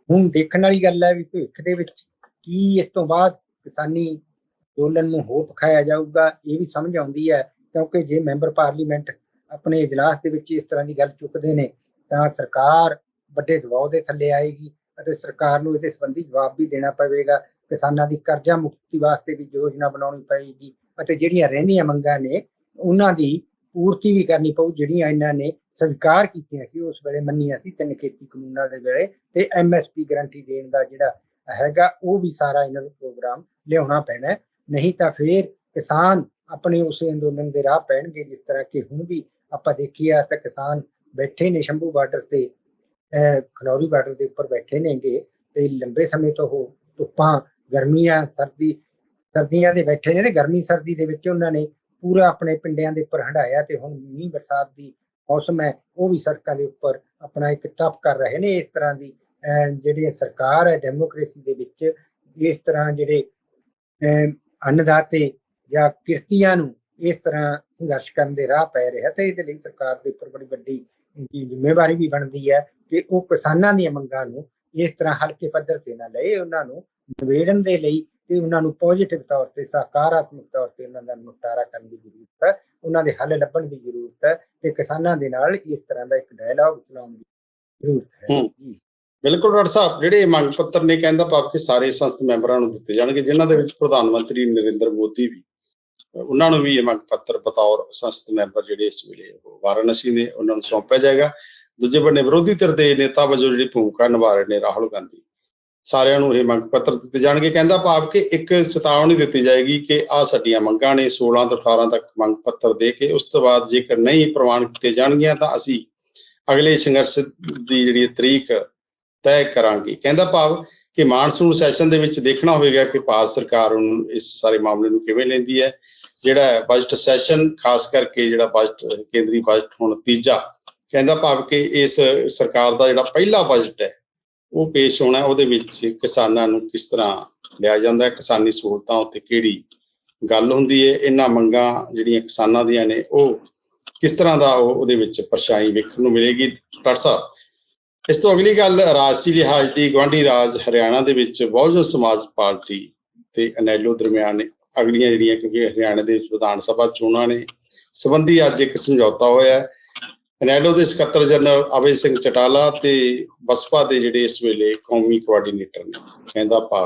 ਹੁਣ ਦੇਖਣ ਵਾਲੀ ਗੱਲ ਹੈ ਵੀ ਭਵਿੱਖ ਦੇ ਵਿੱਚ ਕੀ ਇਸ ਤੋਂ ਬਾਅਦ ਕਿਸਾਨੀ ਅੰਦੋਲਨ ਨੂੰ ਹੋਰ ਪਖਾਇਆ ਜਾਊਗਾ, ਇਹ ਵੀ ਸਮਝ ਆਉਂਦੀ ਹੈ, ਕਿਉਂਕਿ ਜੇ ਮੈਂਬਰ ਪਾਰਲੀਮੈਂਟ ਆਪਣੇ ਇਜਲਾਸ ਦੇ ਵਿੱਚ ਇਸ ਤਰ੍ਹਾਂ ਦੀ ਗੱਲ ਚੁੱਕਦੇ ਨੇ, ਤਾਂ ਸਰਕਾਰ ਵੱਡੇ ਦਬਾਅ ਦੇ ਥੱਲੇ ਆਏਗੀ ਅਤੇ ਸਰਕਾਰ ਨੂੰ ਇਹਦੇ ਸੰਬੰਧੀ ਜਵਾਬ ਵੀ ਦੇਣਾ ਪਵੇਗਾ। ਕਿਸਾਨਾਂ ਦੀ ਕਰਜ਼ਾ ਮੁਕਤੀ ਵਾਸਤੇ ਵੀ ਯੋਜਨਾ ਬਣਾਉਣੀ ਪਏਗੀ ਅਤੇ ਜਿਹੜੀਆਂ ਰਹਿੰਦੀਆਂ ਮੰਗਾਂ ਨੇ, ਉਹਨਾਂ ਦੀ ਪੂਰਤੀ ਵੀ ਕਰਨੀ ਪਊ, ਜਿਹੜੀਆਂ ਇਹਨਾਂ ਨੇ ਸਵੀਕਾਰ ਕੀਤੀਆਂ ਸੀ, ਉਸ ਵੇਲੇ ਮੰਨੀਆਂ ਸੀ ਤਿੰਨ ਖੇਤੀ ਕਾਨੂੰਨਾਂ ਦੇ ਵੇਲੇ ਤੇ ਐਮਐਸਪੀ ਗਾਰੰਟੀ ਦੇਣ ਦਾ ਜਿਹੜਾ ਹੈਗਾ, ਉਹ ਵੀ ਸਾਰਾ ਇਹਨਾਂ ਨੂੰ ਪ੍ਰੋਗਰਾਮ ਲਿਆਉਣਾ ਪੈਣਾ। ਨਹੀਂ ਤਾਂ ਫੇਰ ਕਿਸਾਨ ਆਪਣੇ ਉਸੇ ਅੰਦੋਲਨ ਦੇ ਰਾਹ ਪੈਣਗੇ, ਜਿਸ ਤਰ੍ਹਾਂ ਕਿ ਹੁਣ ਵੀ ਆਪਾਂ ਦੇਖੀਆ ਤਾਂ ਕਿਸਾਨ ਬੈਠੇ ਨੇ ਸ਼ੰਭੂ ਬਾਰਡਰ ਤੇ ਖਨੌਰੀ ਬਾਰਡਰ ਦੇ ਉੱਪਰ ਬੈਠੇ ਨੇਗੇ ਤੇ ਲੰਬੇ ਸਮੇਂ ਤੋਂ ਉਹ ਧੁੱਪਾਂ, ਗਰਮੀਆਂ, ਸਰਦੀ, ਸਰਦੀਆਂ ਦੇ ਬੈਠੇ ਨੇ ਤੇ ਗਰਮੀ, ਸਰਦੀ ਦੇ ਵਿੱਚ ਉਹਨਾਂ ਨੇ ਪੂਰਾ ਆਪਣੇ ਪਿੰਡਿਆਂ ਦੇ ਉੱਪਰ ਹੰਡਾਇਆ ਤੇ ਹੁਣ ਮੀਂਹ ਬਰਸਾਤ ਦੀ ਮੌਸਮ ਹੈ, ਉਹ ਵੀ ਸੜਕਾਂ ਦੇ ਉੱਪਰ ਆਪਣਾ ਇੱਕ ਤਪ ਕਰ ਰਹੇ ਨੇ ਇਸ ਤਰ੍ਹਾਂ ਦੀ, ਅਹ, ਜਿਹੜੀ ਸਰਕਾਰ ਹੈ ਡੈਮੋਕ੍ਰੇਸੀ ਦੇ ਵਿੱਚ ਇਸ ਤਰ੍ਹਾਂ ਜਿਹੜੇ, ਅਹ, ਅੰਨਦਾਤੇ ਜਾਂ ਕਿਰਤੀਆਂ ਨੂੰ ਇਸ ਤਰ੍ਹਾਂ ਸੰਘਰਸ਼ ਕਰਨ ਦੇ ਰਾਹ ਪੈ ਰਿਹਾ ਤੇ ਇਹਦੇ ਲਈ ਸਰਕਾਰ ਦੇ ਉੱਪਰ ਬੜੀ ਵੱਡੀ ਜ਼ਿੰਮੇਵਾਰੀ ਵੀ ਬਣਦੀ ਹੈ ਕਿ ਉਹ ਕਿਸਾਨਾਂ ਦੀਆਂ ਮੰਗਾਂ ਨੂੰ ਇਸ ਤਰ੍ਹਾਂ ਹਲਕੇ ਪੱਧਰ ਤੇ ਨਾ ਲਏ ਉਹਨਾਂ ਨੂੰ ਨਿਬੇੜਨ ਦੇ ਲਈ ਤੇ ਉਹਨਾਂ ਨੂੰ ਪੋਜ਼ਿਟਿਵ ਤੌਰ ਤੇ ਸਕਾਰਾਤਮਕ ਤੌਰ ਤੇ ਉਹਨਾਂ ਦਾ ਨਿਪਟਾਰਾ ਕਰਨ ਦੀ ਜ਼ਰੂਰਤ ਹੈ ਉਹਨਾਂ ਦੇ ਹੱਲ ਲੱਭਣ ਦੀ ਜ਼ਰੂਰਤ ਹੈ ਤੇ ਕਿਸਾਨਾਂ ਦੇ ਨਾਲ ਇਸ ਤਰ੍ਹਾਂ ਦਾ ਇੱਕ ਡਾਇਲਾਗ ਚਲਾਉਣ ਦੀ ਜ਼ਰੂਰਤ ਹੈ। ਬਿਲਕੁਲ ਡਾਕਟਰ ਸਾਹਿਬ ਜਿਹੜੇ ਮੰਗ ਪੱਤਰ ਨੇ ਕਹਿੰਦਾ ਭਾਵ ਕਿ ਸਾਰੇ ਸੰਸਦ ਮੈਂਬਰਾਂ ਨੂੰ ਦਿੱਤੇ ਜਾਣਗੇ ਜਿਨ੍ਹਾਂ ਦੇ ਵਿੱਚ ਪ੍ਰਧਾਨ ਮੰਤਰੀ ਨਰਿੰਦਰ ਮੋਦੀ ਵੀ ਉਹਨਾਂ ਨੂੰ ਵੀ ਇਹ ਮੰਗ ਪੱਤਰ ਬਤੌਰ ਸੰਸਦ ਮੈਂਬਰ ਜਿਹੜੇ ਇਸ ਵੇਲੇ ਉਹ ਵਾਰਾਣਸੀ ਨੇ ਉਹਨਾਂ ਨੂੰ ਸੌਂਪਿਆ ਜਾਏਗਾ। ਦੂਜੇ ਬੰਨੇ ਵਿਰੋਧੀ ਧਿਰ ਦੇ ਨੇਤਾ ਵਜੋਂ ਜਿਹੜੀ ਭੂਮਿਕਾ ਨਿਭਾ ਰਹੇ ਨੇ ਰਾਹੁਲ ਗਾਂਧੀ, ਸਾਰਿਆਂ ਨੂੰ ਇਹ ਮੰਗ ਪੱਤਰ ਦਿੱਤੇ ਜਾਣਗੇ। ਕਹਿੰਦਾ ਭਾਵ ਕਿ ਇੱਕ ਚੇਤਾਵਨੀ ਦਿੱਤੀ ਜਾਏਗੀ ਕਿ ਆ ਸਾਡੀਆਂ ਮੰਗਾਂ ਨੇ 16 ਤੋਂ 18 ਤੱਕ ਮੰਗ ਪੱਤਰ ਦੇ ਕੇ ਉਸ ਤੋਂ ਬਾਅਦ ਜੇਕਰ ਨਹੀਂ ਪ੍ਰਵਾਨ ਕੀਤੇ ਜਾਣਗੀਆਂ ਤਾਂ ਅਸੀਂ ਅਗਲੇ ਸੰਘਰਸ਼ ਦੀ ਜਿਹੜੀ ਤਰੀਕ ਤੈਅ ਕਰਾਂਗੇ। ਕਹਿੰਦਾ ਭਾਵ ਕਿ ਮਾਨਸੂਨ ਸੈਸ਼ਨ ਦੇ ਵਿੱਚ ਦੇਖਣਾ ਹੋਵੇਗਾ ਕਿ ਭਾਰਤ ਸਰਕਾਰ ਹੁਣ ਇਸ ਸਾਰੇ ਮਾਮਲੇ ਨੂੰ ਕਿਵੇਂ ਲੈਂਦੀ ਹੈ। ਜਿਹੜਾ ਬਜਟ ਸੈਸ਼ਨ ਖਾਸ ਕਰਕੇ ਜਿਹੜਾ ਬਜਟ ਕੇਂਦਰੀ ਬਜਟ ਹੁਣ ਤੀਜਾ, ਕਹਿੰਦਾ ਭਾਵ ਕਿ ਇਸ ਸਰਕਾਰ ਦਾ ਜਿਹੜਾ ਪਹਿਲਾ ਬਜਟ ਹੈ, ਉਹ ਪੇਸ਼ ਹੋਣਾ, ਉਹਦੇ ਵਿੱਚ ਕਿਸਾਨਾਂ ਨੂੰ ਕਿਸ ਤਰ੍ਹਾਂ ਲਿਆ ਜਾਂਦਾ ਹੈ, ਕਿਸਾਨੀ ਸਹੂਲਤਾਂ ਉੱਤੇ ਕਿਹੜੀ ਗੱਲ ਹੁੰਦੀ ਹੈ, ਇਹਨਾਂ ਮੰਗਾਂ ਜਿਹੜੀਆਂ ਕਿਸਾਨਾਂ ਦੀਆਂ ਨੇ, ਉਹ ਕਿਸ ਤਰ੍ਹਾਂ ਦਾ ਉਹ ਉਹਦੇ ਵਿੱਚ ਪਰਛਾਈ ਵੇਖਣ ਨੂੰ ਮਿਲੇਗੀ, ਡਾਕਟਰ ਸਾਹਿਬ? ਇਸ ਤੋਂ ਅਗਲੀ ਗੱਲ, ਰਾਜਸੀ ਲਿਹਾਜ਼ ਦੀ ਗਵਾਂਢੀ ਰਾਜ ਹਰਿਆਣਾ ਦੇ ਵਿੱਚ ਬਹੁਜਨ ਸਮਾਜ ਪਾਰਟੀ ਤੇ ਅਨੈਲੋ ਦਰਮਿਆਨ ਅਗਲੀਆਂ ਜਿਹੜੀਆਂ ਕਿਉਂਕਿ ਹਰਿਆਣਾ ਦੇ ਵਿੱਚ ਵਿਧਾਨ ਸਭਾ ਚੋਣਾਂ ਨੇ, ਸਬੰਧੀ ਅੱਜ ਇੱਕ ਸਮਝੌਤਾ ਹੋਇਆ ਹੈ। ਅਨੈਲੋ ਦੇ ਸਕੱਤਰ ਜਨਰਲ ਅਭੈ ਸਿੰਘ ਚਟਾਲਾ ਤੇ ਬਸਪਾ ਦੇ ਜਿਹੜੇ ਇਸ ਵੇਲੇ ਕੌਮੀ ਕੋਆਰਡੀਨੇਟਰ ਨੇ, ਕਹਿੰਦਾ ਭਾ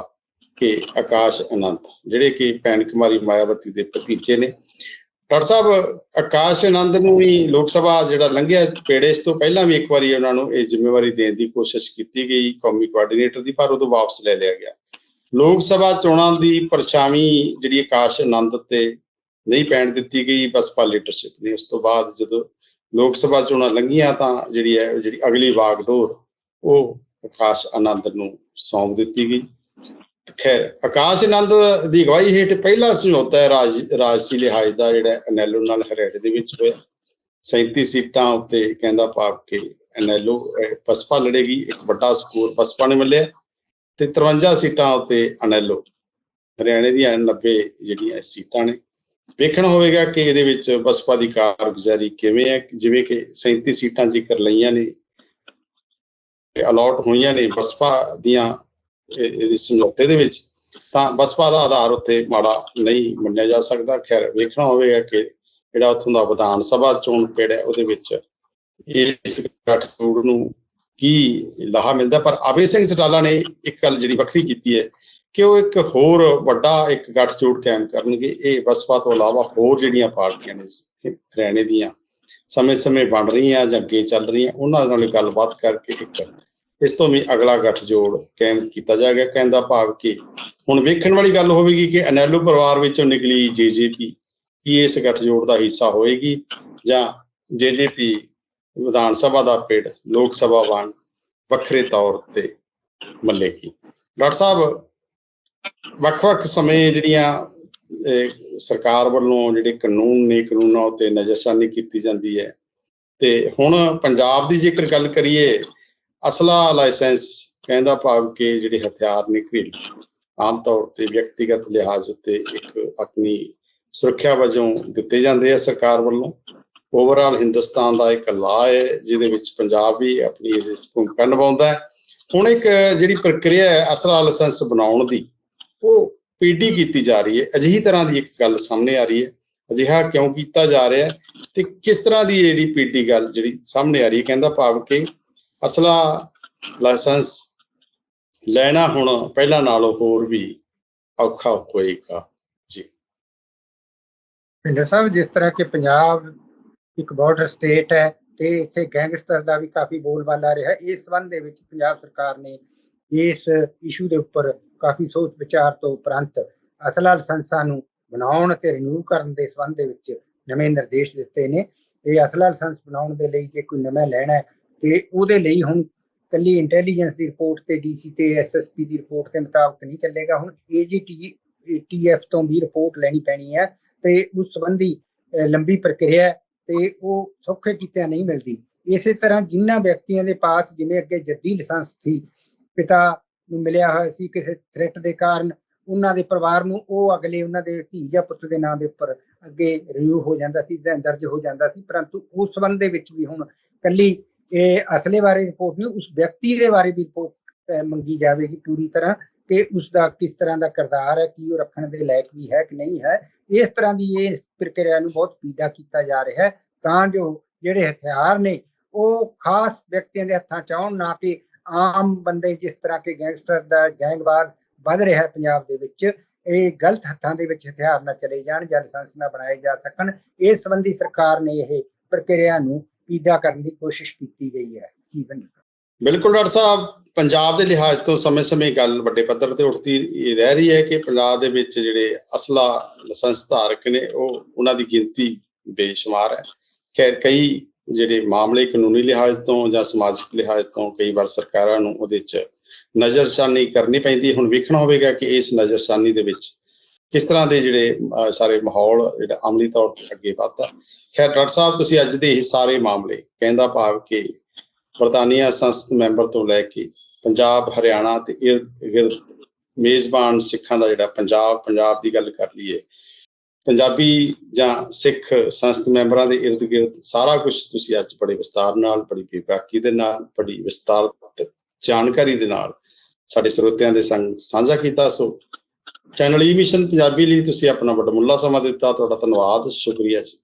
ਕਿ ਆਕਾਸ਼ ਅਨੰਤ, ਜਿਹੜੇ ਕਿ ਭੈਣ ਕੁਮਾਰੀ ਮਾਇਆਵਤੀ ਦੇ ਭਤੀਜੇ ਨੇ। ਡਾਕਟਰ ਸਾਹਿਬ, ਆਕਾਸ਼ ਆਨੰਦ ਨੂੰ ਵੀ ਲੋਕ ਸਭਾ ਜਿਹੜਾ ਲੰਘਿਆ ਪੇੜੇ, ਇਸ ਤੋਂ ਪਹਿਲਾਂ ਵੀ ਇੱਕ ਵਾਰੀ ਉਹਨਾਂ ਨੂੰ ਇਹ ਜ਼ਿੰਮੇਵਾਰੀ ਦੇਣ ਦੀ ਕੋਸ਼ਿਸ਼ ਕੀਤੀ ਗਈ, ਕੌਮੀ ਕੋਆਰਡੀਨੇਟਰ ਦੀ, ਪਰ ਉਦੋਂ ਵਾਪਸ ਲੈ ਲਿਆ ਗਿਆ। ਲੋਕ ਸਭਾ ਚੋਣਾਂ ਦੀ ਪਰਛਾਵੀਂ ਜਿਹੜੀ ਆਕਾਸ਼ ਆਨੰਦ ਤੇ ਨਹੀਂ ਪੈਣ ਦਿੱਤੀ ਗਈ ਬਸਪਾ ਲੀਡਰਸ਼ਿਪ ਨੇ। ਉਸ ਤੋਂ ਬਾਅਦ ਜਦੋਂ ਲੋਕ ਸਭਾ ਚੋਣਾਂ ਲੰਘੀਆਂ ਤਾਂ ਜਿਹੜੀ ਹੈ, ਜਿਹੜੀ ਅਗਲੀ ਵਾਗਡੋਰ ਉਹ ਆਕਾਸ਼ ਆਨੰਦ ਨੂੰ ਸੌਂਪ ਦਿੱਤੀ ਗਈ। ਖੈਰ, ਆਕਾਸ਼ ਆਨੰਦ ਦੀ ਅਗਵਾਈ ਹੇਠ ਪਹਿਲਾ ਸਮਝੌਤਾ ਹੈ ਰਾਜ, ਰਾਜਸੀ ਲਿਹਾਜ਼ ਦਾ, ਜਿਹੜਾ ਐਨਐਲਓ ਨਾਲ ਹਰਿਆਣੇ ਦੇ ਵਿੱਚ ਹੋਇਆ। 37 ਸੀਟਾਂ ਉੱਤੇ ਕਹਿੰਦਾ ਭਾਵ ਕੇ ਐਨਐਲਓ ਬਸਪਾ ਲੜੇਗੀ, ਇੱਕ ਵੱਡਾ ਸਕੋਰ ਬਸਪਾ ਨੇ ਮਿਲਿਆ ਤੇ 53 ਸੀਟਾਂ ਉੱਤੇ ਅਨੈਲੋ ਹਰਿਆਣੇ ਦੀਆਂ 90 ਜਿਹੜੀਆਂ ਸੀਟਾਂ ਨੇ, ਵੇਖਣਾ ਹੋਵੇਗਾ ਕਿ ਇਹਦੇ ਵਿੱਚ ਬਸਪਾ ਦੀ ਕਾਰਗੁਜ਼ਾਰੀ ਕਿਵੇਂ ਹੈ, ਜਿਵੇਂ ਕਿ 37 ਸੀਟਾਂ ਜ਼ਿਕਰ ਲਈਆਂ ਨੇ ਅਲਾਟ ਹੋਈਆਂ ਨੇ ਬਸਪਾ ਦੀਆਂ ਇਹ- ਇਹਦੇ ਸਮਝੌਤੇ ਦੇ ਵਿੱਚ, ਤਾਂ ਬਸਪਾ ਦਾ ਆਧਾਰ ਉੱਤੇ ਮਾੜਾ ਨਹੀਂ ਮੰਨਿਆ ਜਾ ਸਕਦਾ। ਖੈਰ, ਵੇਖਣਾ ਹੋਵੇਗਾ ਕਿ ਜਿਹੜਾ ਉੱਥੋਂ ਦਾ ਵਿਧਾਨ ਸਭਾ ਚੋਣ ਪੇੜ ਹੈ, ਉਹਦੇ ਵਿੱਚ ਇਸ ਗੱਠਜੋੜ ਨੂੰ ਕੀ ਲਾਹਾ ਮਿਲਦਾ ਪਰ ਅਭੈ ਸਿੰਘ ਚਟਾਲਾ ਨੇ ਇੱਕ ਗੱਲ ਜਿਹੜੀ ਵੱਖਰੀ ਕੀਤੀ ਹੈ ਕਿ ਉਹ ਇੱਕ ਹੋਰ ਵੱਡਾ ਇੱਕ ਗੱਠਜੋੜ ਕਾਇਮ ਕਰਨਗੇ। ਇਹ ਬਸਪਾ ਤੋਂ ਇਲਾਵਾ ਹੋਰ ਜਿਹੜੀਆਂ ਪਾਰਟੀਆਂ ਨੇ ਹਰਿਆਣੇ ਦੀਆਂ ਸਮੇਂ-ਸਮੇਂ ਬਣ ਰਹੀਆਂ ਜਾਂ ਅੱਗੇ ਚੱਲ ਰਹੀਆਂ, ਉਹਨਾਂ ਨਾਲ ਗੱਲਬਾਤ ਕਰਕੇ ਇੱਕ ਇਸ ਤੋਂ ਵੀ ਅਗਲਾ ਗੱਠਜੋੜ ਕਾਇਮ ਕੀਤਾ ਜਾਏਗਾ। ਕਹਿੰਦਾ ਭਾਵ ਕਿ ਹੁਣ ਵੇਖਣ ਵਾਲੀ ਗੱਲ ਹੋਵੇਗੀ ਕਿ ਅਨੈਲੋ ਪਰਿਵਾਰ ਵਿੱਚੋਂ ਨਿਕਲੀ ਜੇਜੇਪੀ ਕੀ ਇਸ ਗੱਠਜੋੜ ਦਾ ਹਿੱਸਾ ਹੋਏਗੀ ਜਾਂ ਜੇਜੇਪੀ ਵਿਧਾਨ ਸਭਾ ਦਾ ਪੇੜ ਲੋਕ ਸਭਾ ਵਾਂਗ ਵੱਖਰੇ ਤੌਰ ਤੇ ਮੱਲੇਗੀ। ਡਾਕਟਰ ਸਾਹਿਬ, ਵੱਖ-ਵੱਖ ਸਮੇਂ ਜਿਹੜੀਆਂ ਸਰਕਾਰ ਵੱਲੋਂ ਜਿਹੜੇ ਕਾਨੂੰਨ ਨੇ, ਕਾਨੂੰਨਾਂ ਉੱਤੇ ਨਜ਼ਰਸਾਨੀ ਕੀਤੀ ਜਾਂਦੀ ਹੈ ਤੇ ਹੁਣ ਪੰਜਾਬ ਦੀ ਜੇਕਰ ਗੱਲ ਕਰੀਏ, ਅਸਲਾ ਲਾਇਸੈਂਸ ਕਹਿੰਦਾ ਭਾਵ ਕਿ ਜਿਹੜੇ ਹਥਿਆਰ ਨੇ ਘਰੇਲੂ, ਆਮ ਤੌਰ ਤੇ ਵਿਅਕਤੀਗਤ ਲਿਹਾਜ਼ ਉੱਤੇ ਇੱਕ ਆਪਣੀ ਸੁਰੱਖਿਆ ਵਜੋਂ ਦਿੱਤੇ ਜਾਂਦੇ ਆ ਸਰਕਾਰ ਵੱਲੋਂ। ਓਵਰਆਲ ਹਿੰਦੁਸਤਾਨ ਦਾ ਇੱਕ ਲਾ ਹੈ, ਜਿਹਦੇ ਵਿੱਚ ਪੰਜਾਬ ਵੀ ਆਪਣੀ ਇਹਦੇ ਵਿੱਚ ਭੂਮਿਕਾ ਨਿਭਾਉਂਦਾ ਹੈ। ਹੁਣ ਇੱਕ ਜਿਹੜੀ ਪ੍ਰਕਿਰਿਆ ਹੈ, ਅਸਲਾ ਲਾਇਸੈਂਸ ਬਣਾਉਣ ਦੀ, ਉਹ ਪੀਡੀ ਕੀਤੀ ਜਾ ਰਹੀ ਹੈ। ਅਜਿਹੀ ਤਰ੍ਹਾਂ ਦੀ ਇੱਕ ਗੱਲ ਸਾਹਮਣੇ ਆ ਰਹੀ ਹੈ। ਅਜਿਹਾ ਕਿਉਂ ਕੀਤਾ ਜਾ ਰਿਹਾ ਹੈ ਤੇ ਕਿਸ ਤਰ੍ਹਾਂ ਦੀ ਜਿਹੜੀ ਪੀਡੀ ਗੱਲ ਜਿਹੜੀ ਸਾਹਮਣੇ ਆ ਰਹੀ ਹੈ, ਕਹਿੰਦਾ ਭਾਵ ਕਿ ਅਸਲਾ ਲਾਇਸੈਂਸ ਲੈਣਾ ਹੁਣ ਪਹਿਲਾਂ ਨਾਲੋਂ ਹੋਰ ਵੀ ਔਖਾ ਹੋਏਗਾ। ਜੀ। ਪਿੰਡਰ ਸਾਹਿਬ, ਜਿਸ ਤਰ੍ਹਾਂ ਕਿ ਪੰਜਾਬ ਇੱਕ ਬਾਰਡਰ ਸਟੇਟ ਹੈ ਤੇ ਇੱਥੇ ਗੈਂਗਸਟਰ ਦਾ ਵੀ ਕਾਫੀ ਬੋਲਬਾਲਾ ਰਿਹਾ। ਇਸ ਸੰਬੰਧ ਦੇ ਵਿੱਚ ਪੰਜਾਬ ਸਰਕਾਰ ਨੇ ਇਸ ਇਸ਼ੂ ਦੇ ਉੱਪਰ ਕਾਫੀ ਸੋਚ ਵਿਚਾਰ ਤੋਂ ਉਪਰੰਤ ਅਸਲਾ ਲਾਇਸੈਂਸਾਂ ਨੂੰ ਬਣਾਉਣ ਤੇ ਰਿਨਿਊ ਕਰਨ ਦੇ ਸੰਬੰਧ ਦੇ ਵਿੱਚ ਨਵੇਂ ਨਿਰਦੇਸ਼ ਦਿੱਤੇ ਨੇ। ਇਹ ਅਸਲਾ ਲਾਇਸੈਂਸ ਬਣਾਉਣ ਦੇ ਲਈ ਜੇ ਕੋਈ ਨਵਾਂ ਲੈਣਾ ਹੈ ਤੇ ਉਹਦੇ ਲਈ ਹੁਣ ਕੱਲੀ ਇੰਟੈਲੀਜੈਂਸ ਦੀ ਰਿਪੋਰਟ ਤੇ ਡੀਸੀ ਤੇ ਐਸਐਸਪੀ ਦੀ ਰਿਪੋਰਟ ਦੇ ਮੁਤਾਬਕ ਨਹੀਂ ਚੱਲੇਗਾ। ਹੁਣ ਏਜੀਟੀ ਟੀਐਫ ਤੋਂ ਵੀ ਰਿਪੋਰਟ ਲੈਣੀ ਪੈਣੀ ਹੈ ਤੇ ਉਸ ਸੰਬੰਧੀ ਲੰਬੀ ਪ੍ਰਕਿਰਿਆ ਤੇ ਉਹ ਸੌਖੇ ਕੀਤਿਆਂ ਨਹੀਂ ਮਿਲਦੀ। ਇਸੇ ਤਰ੍ਹਾਂ ਜਿਨ੍ਹਾਂ ਵਿਅਕਤੀਆਂ ਦੇ ਪਾਸ ਜਿਵੇਂ ਅੱਗੇ ਜੱਦੀ ਲਾਇਸੈਂਸ ਸੀ, ਪਿਤਾ ਨੂੰ ਮਿਲਿਆ ਹੋਇਆ ਸੀ ਕਿਸੇ ਥ੍ਰੈਟ ਦੇ ਕਾਰਨ, ਉਹਨਾਂ ਦੇ ਪਰਿਵਾਰ ਨੂੰ ਉਹ ਅਗਲੇ ਉਹਨਾਂ ਦੇ ਧੀ ਜਾਂ ਪੁੱਤ ਦੇ ਨਾਂ ਦੇ ਉੱਪਰ ਅੱਗੇ ਰਿਵਿਊ ਹੋ ਜਾਂਦਾ ਸੀ, ਜਾਂ ਦਰਜ ਹੋ ਜਾਂਦਾ ਸੀ, ਪਰੰਤੂ ਉਸ ਸੰਬੰਧ ਦੇ ਵਿੱਚ ਵੀ ਹੁਣ ਕੱਲੀ ਇਹ ਅਸਲੇ ਬਾਰੇ ਰਿਪੋਰਟ ਨਹੀਂ, ਉਸ ਵਿਅਕਤੀ ਦੇ ਬਾਰੇ ਵੀ ਰਿਪੋਰਟ ਮੰਗੀ ਜਾਵੇਗੀ ਪੂਰੀ ਤਰ੍ਹਾਂ। ਕਿ ਉਸ ਦਾ ਕਿਸ ਤਰ੍ਹਾਂ ਦਾ ਕਿਰਦਾਰ ਹੈ, ਕੀ ਉਹ ਰੱਖਣ ਦੇ ਲਾਇਕ ਵੀ ਹੈ ਕਿ ਨਹੀਂ ਹੈ, ਇਸ ਤਰ੍ਹਾਂ ਦੀ ਇਹ ਪ੍ਰਕਿਰਿਆ ਨੂੰ ਬਹੁਤ ਪੀੜਾ ਕੀਤਾ ਜਾ ਰਿਹਾ ਹੈ। ਤਾਂ ਜੋ ਜਿਹੜੇ ਹਥਿਆਰ ਨੇ, ਉਹ ਖਾਸ ਵਿਅਕਤੀਆਂ ਦੇ ਹੱਥਾਂ ਚ ਆਉਣ, ਨਾ ਕਿ ਆਮ ਬੰਦੇ ਜਿਸ ਤਰ੍ਹਾਂ ਕਿ ਗੈਂਗਸਟਰ ਦਾ ਗੈਂਗਵਾਰ ਵੱਧ ਰਿਹਾ ਹੈ ਪੰਜਾਬ ਦੇ ਵਿੱਚ, ਇਹ ਗਲਤ ਹੱਥਾਂ ਦੇ ਵਿੱਚ ਹਥਿਆਰ ਨਾ ਚਲੇ ਜਾਣ ਜਾਂ ਲਾਇਸੈਂਸ ਨਾ ਬਣਾਏ ਜਾ ਸਕਣ, ਇਸ ਸੰਬੰਧੀ ਸਰਕਾਰ ਨੇ ਇਹ ਪ੍ਰਕਿਰਿਆ ਨੂੰ ਪੀਡਾ ਕਰਨ ਦੀ ਕੋਸ਼ਿਸ਼ ਕੀਤੀ ਗਈ ਹੈ। ਜੀਵਨ ਬਿਲਕੁਲ ਡਾਕਟਰ ਸਾਹਿਬ, ਪੰਜਾਬ ਦੇ ਲਿਹਾਜ਼ ਤੋਂ ਸਮੇਂ-ਸਮੇਂ ਗੱਲ ਵੱਡੇ ਪੱਧਰ ਤੇ ਉੱਠਦੀ ਰਹਿ ਰਹੀ ਹੈ ਕਿ ਪੰਜਾਬ ਦੇ ਵਿੱਚ ਜਿਹੜੇ ਅਸਲਾ ਲਾਇਸੈਂਸ ਧਾਰਕ ਨੇ, ਉਹ ਉਹਨਾਂ ਦੀ ਗਿਣਤੀ ਬੇਸ਼ੁਮਾਰ ਹੈ। ਖੈਰ, ਕਈ ਜਿਹੜੇ ਮਾਮਲੇ ਕਾਨੂੰਨੀ ਲਿਹਾਜ਼ ਤੋਂ ਜਾਂ ਸਮਾਜਿਕ ਲਿਹਾਜ਼ ਤੋਂ ਕਈ ਵਾਰ ਸਰਕਾਰਾਂ ਨੂੰ ਉਹਦੇ 'ਚ ਨਜ਼ਰਸ਼ਾਨੀ ਕਰਨੀ ਪੈਂਦੀ ਹੁਣ ਵੇਖਣਾ ਹੋਵੇਗਾ ਕਿ ਇਸ ਨਜ਼ਰਸ਼ਾਨੀ ਦੇ ਵਿੱਚ ਕਿਸ ਤਰ੍ਹਾਂ ਦੇ ਜਿਹੜੇ ਸਾਰੇ ਮਾਹੌਲ ਜਿਹੜਾ ਅਮਲੀ ਤੌਰ ਤੇ ਅੱਗੇ ਵਧਦਾ। ਖੈਰ, ਡਾਕਟਰ ਸਾਹਿਬ, ਤੁਸੀਂ ਅੱਜ ਦੇ ਇਹ ਸਾਰੇ ਮਾਮਲੇ, ਕਹਿੰਦਾ ਭਾਵ ਕਿ ਬਰਤਾਨੀਆ ਸੰਸਦ ਮੈਂਬਰ ਤੋਂ ਲੈ ਕੇ ਪੰਜਾਬ, ਹਰਿਆਣਾ ਤੇ ਇਰਦ ਗਿਰਦ ਮੇਜ਼ਬਾਨ ਸਿੱਖਾਂ ਦਾ ਜਿਹੜਾ ਪੰਜਾਬ ਪੰਜਾਬ ਦੀ ਗੱਲ ਕਰ ਲਈਏ। ਪੰਜਾਬੀ ਜਾਂ ਸਿੱਖ ਸੰਸਦ ਮੈਂਬਰਾਂ ਦੇ ਇਰਦ ਗਿਰਦ ਸਾਰਾ ਕੁਝ ਤੁਸੀਂ ਅੱਜ ਬੜੇ ਵਿਸਤਾਰ ਨਾਲ, ਬੜੀ ਬੇਬਾਕੀ ਦੇ ਨਾਲ, ਬੜੀ ਵਿਸਤਾਰਤ ਜਾਣਕਾਰੀ ਦੇ ਨਾਲ ਸਾਡੇ ਸਰੋਤਿਆਂ ਦੇ ਸੰਗ ਸਾਂਝਾ ਕੀਤਾ। So channel E mission Punjabi ਲਈ ਤੁਸੀਂ ਆਪਣਾ ਵੱਡਾ ਮੁੱਲਾ ਸਮਾਂ ਦਿੱਤਾ। ਤੁਹਾਡਾ ਧੰਨਵਾਦ। ਸ਼ੁਕਰੀਆ ਜੀ।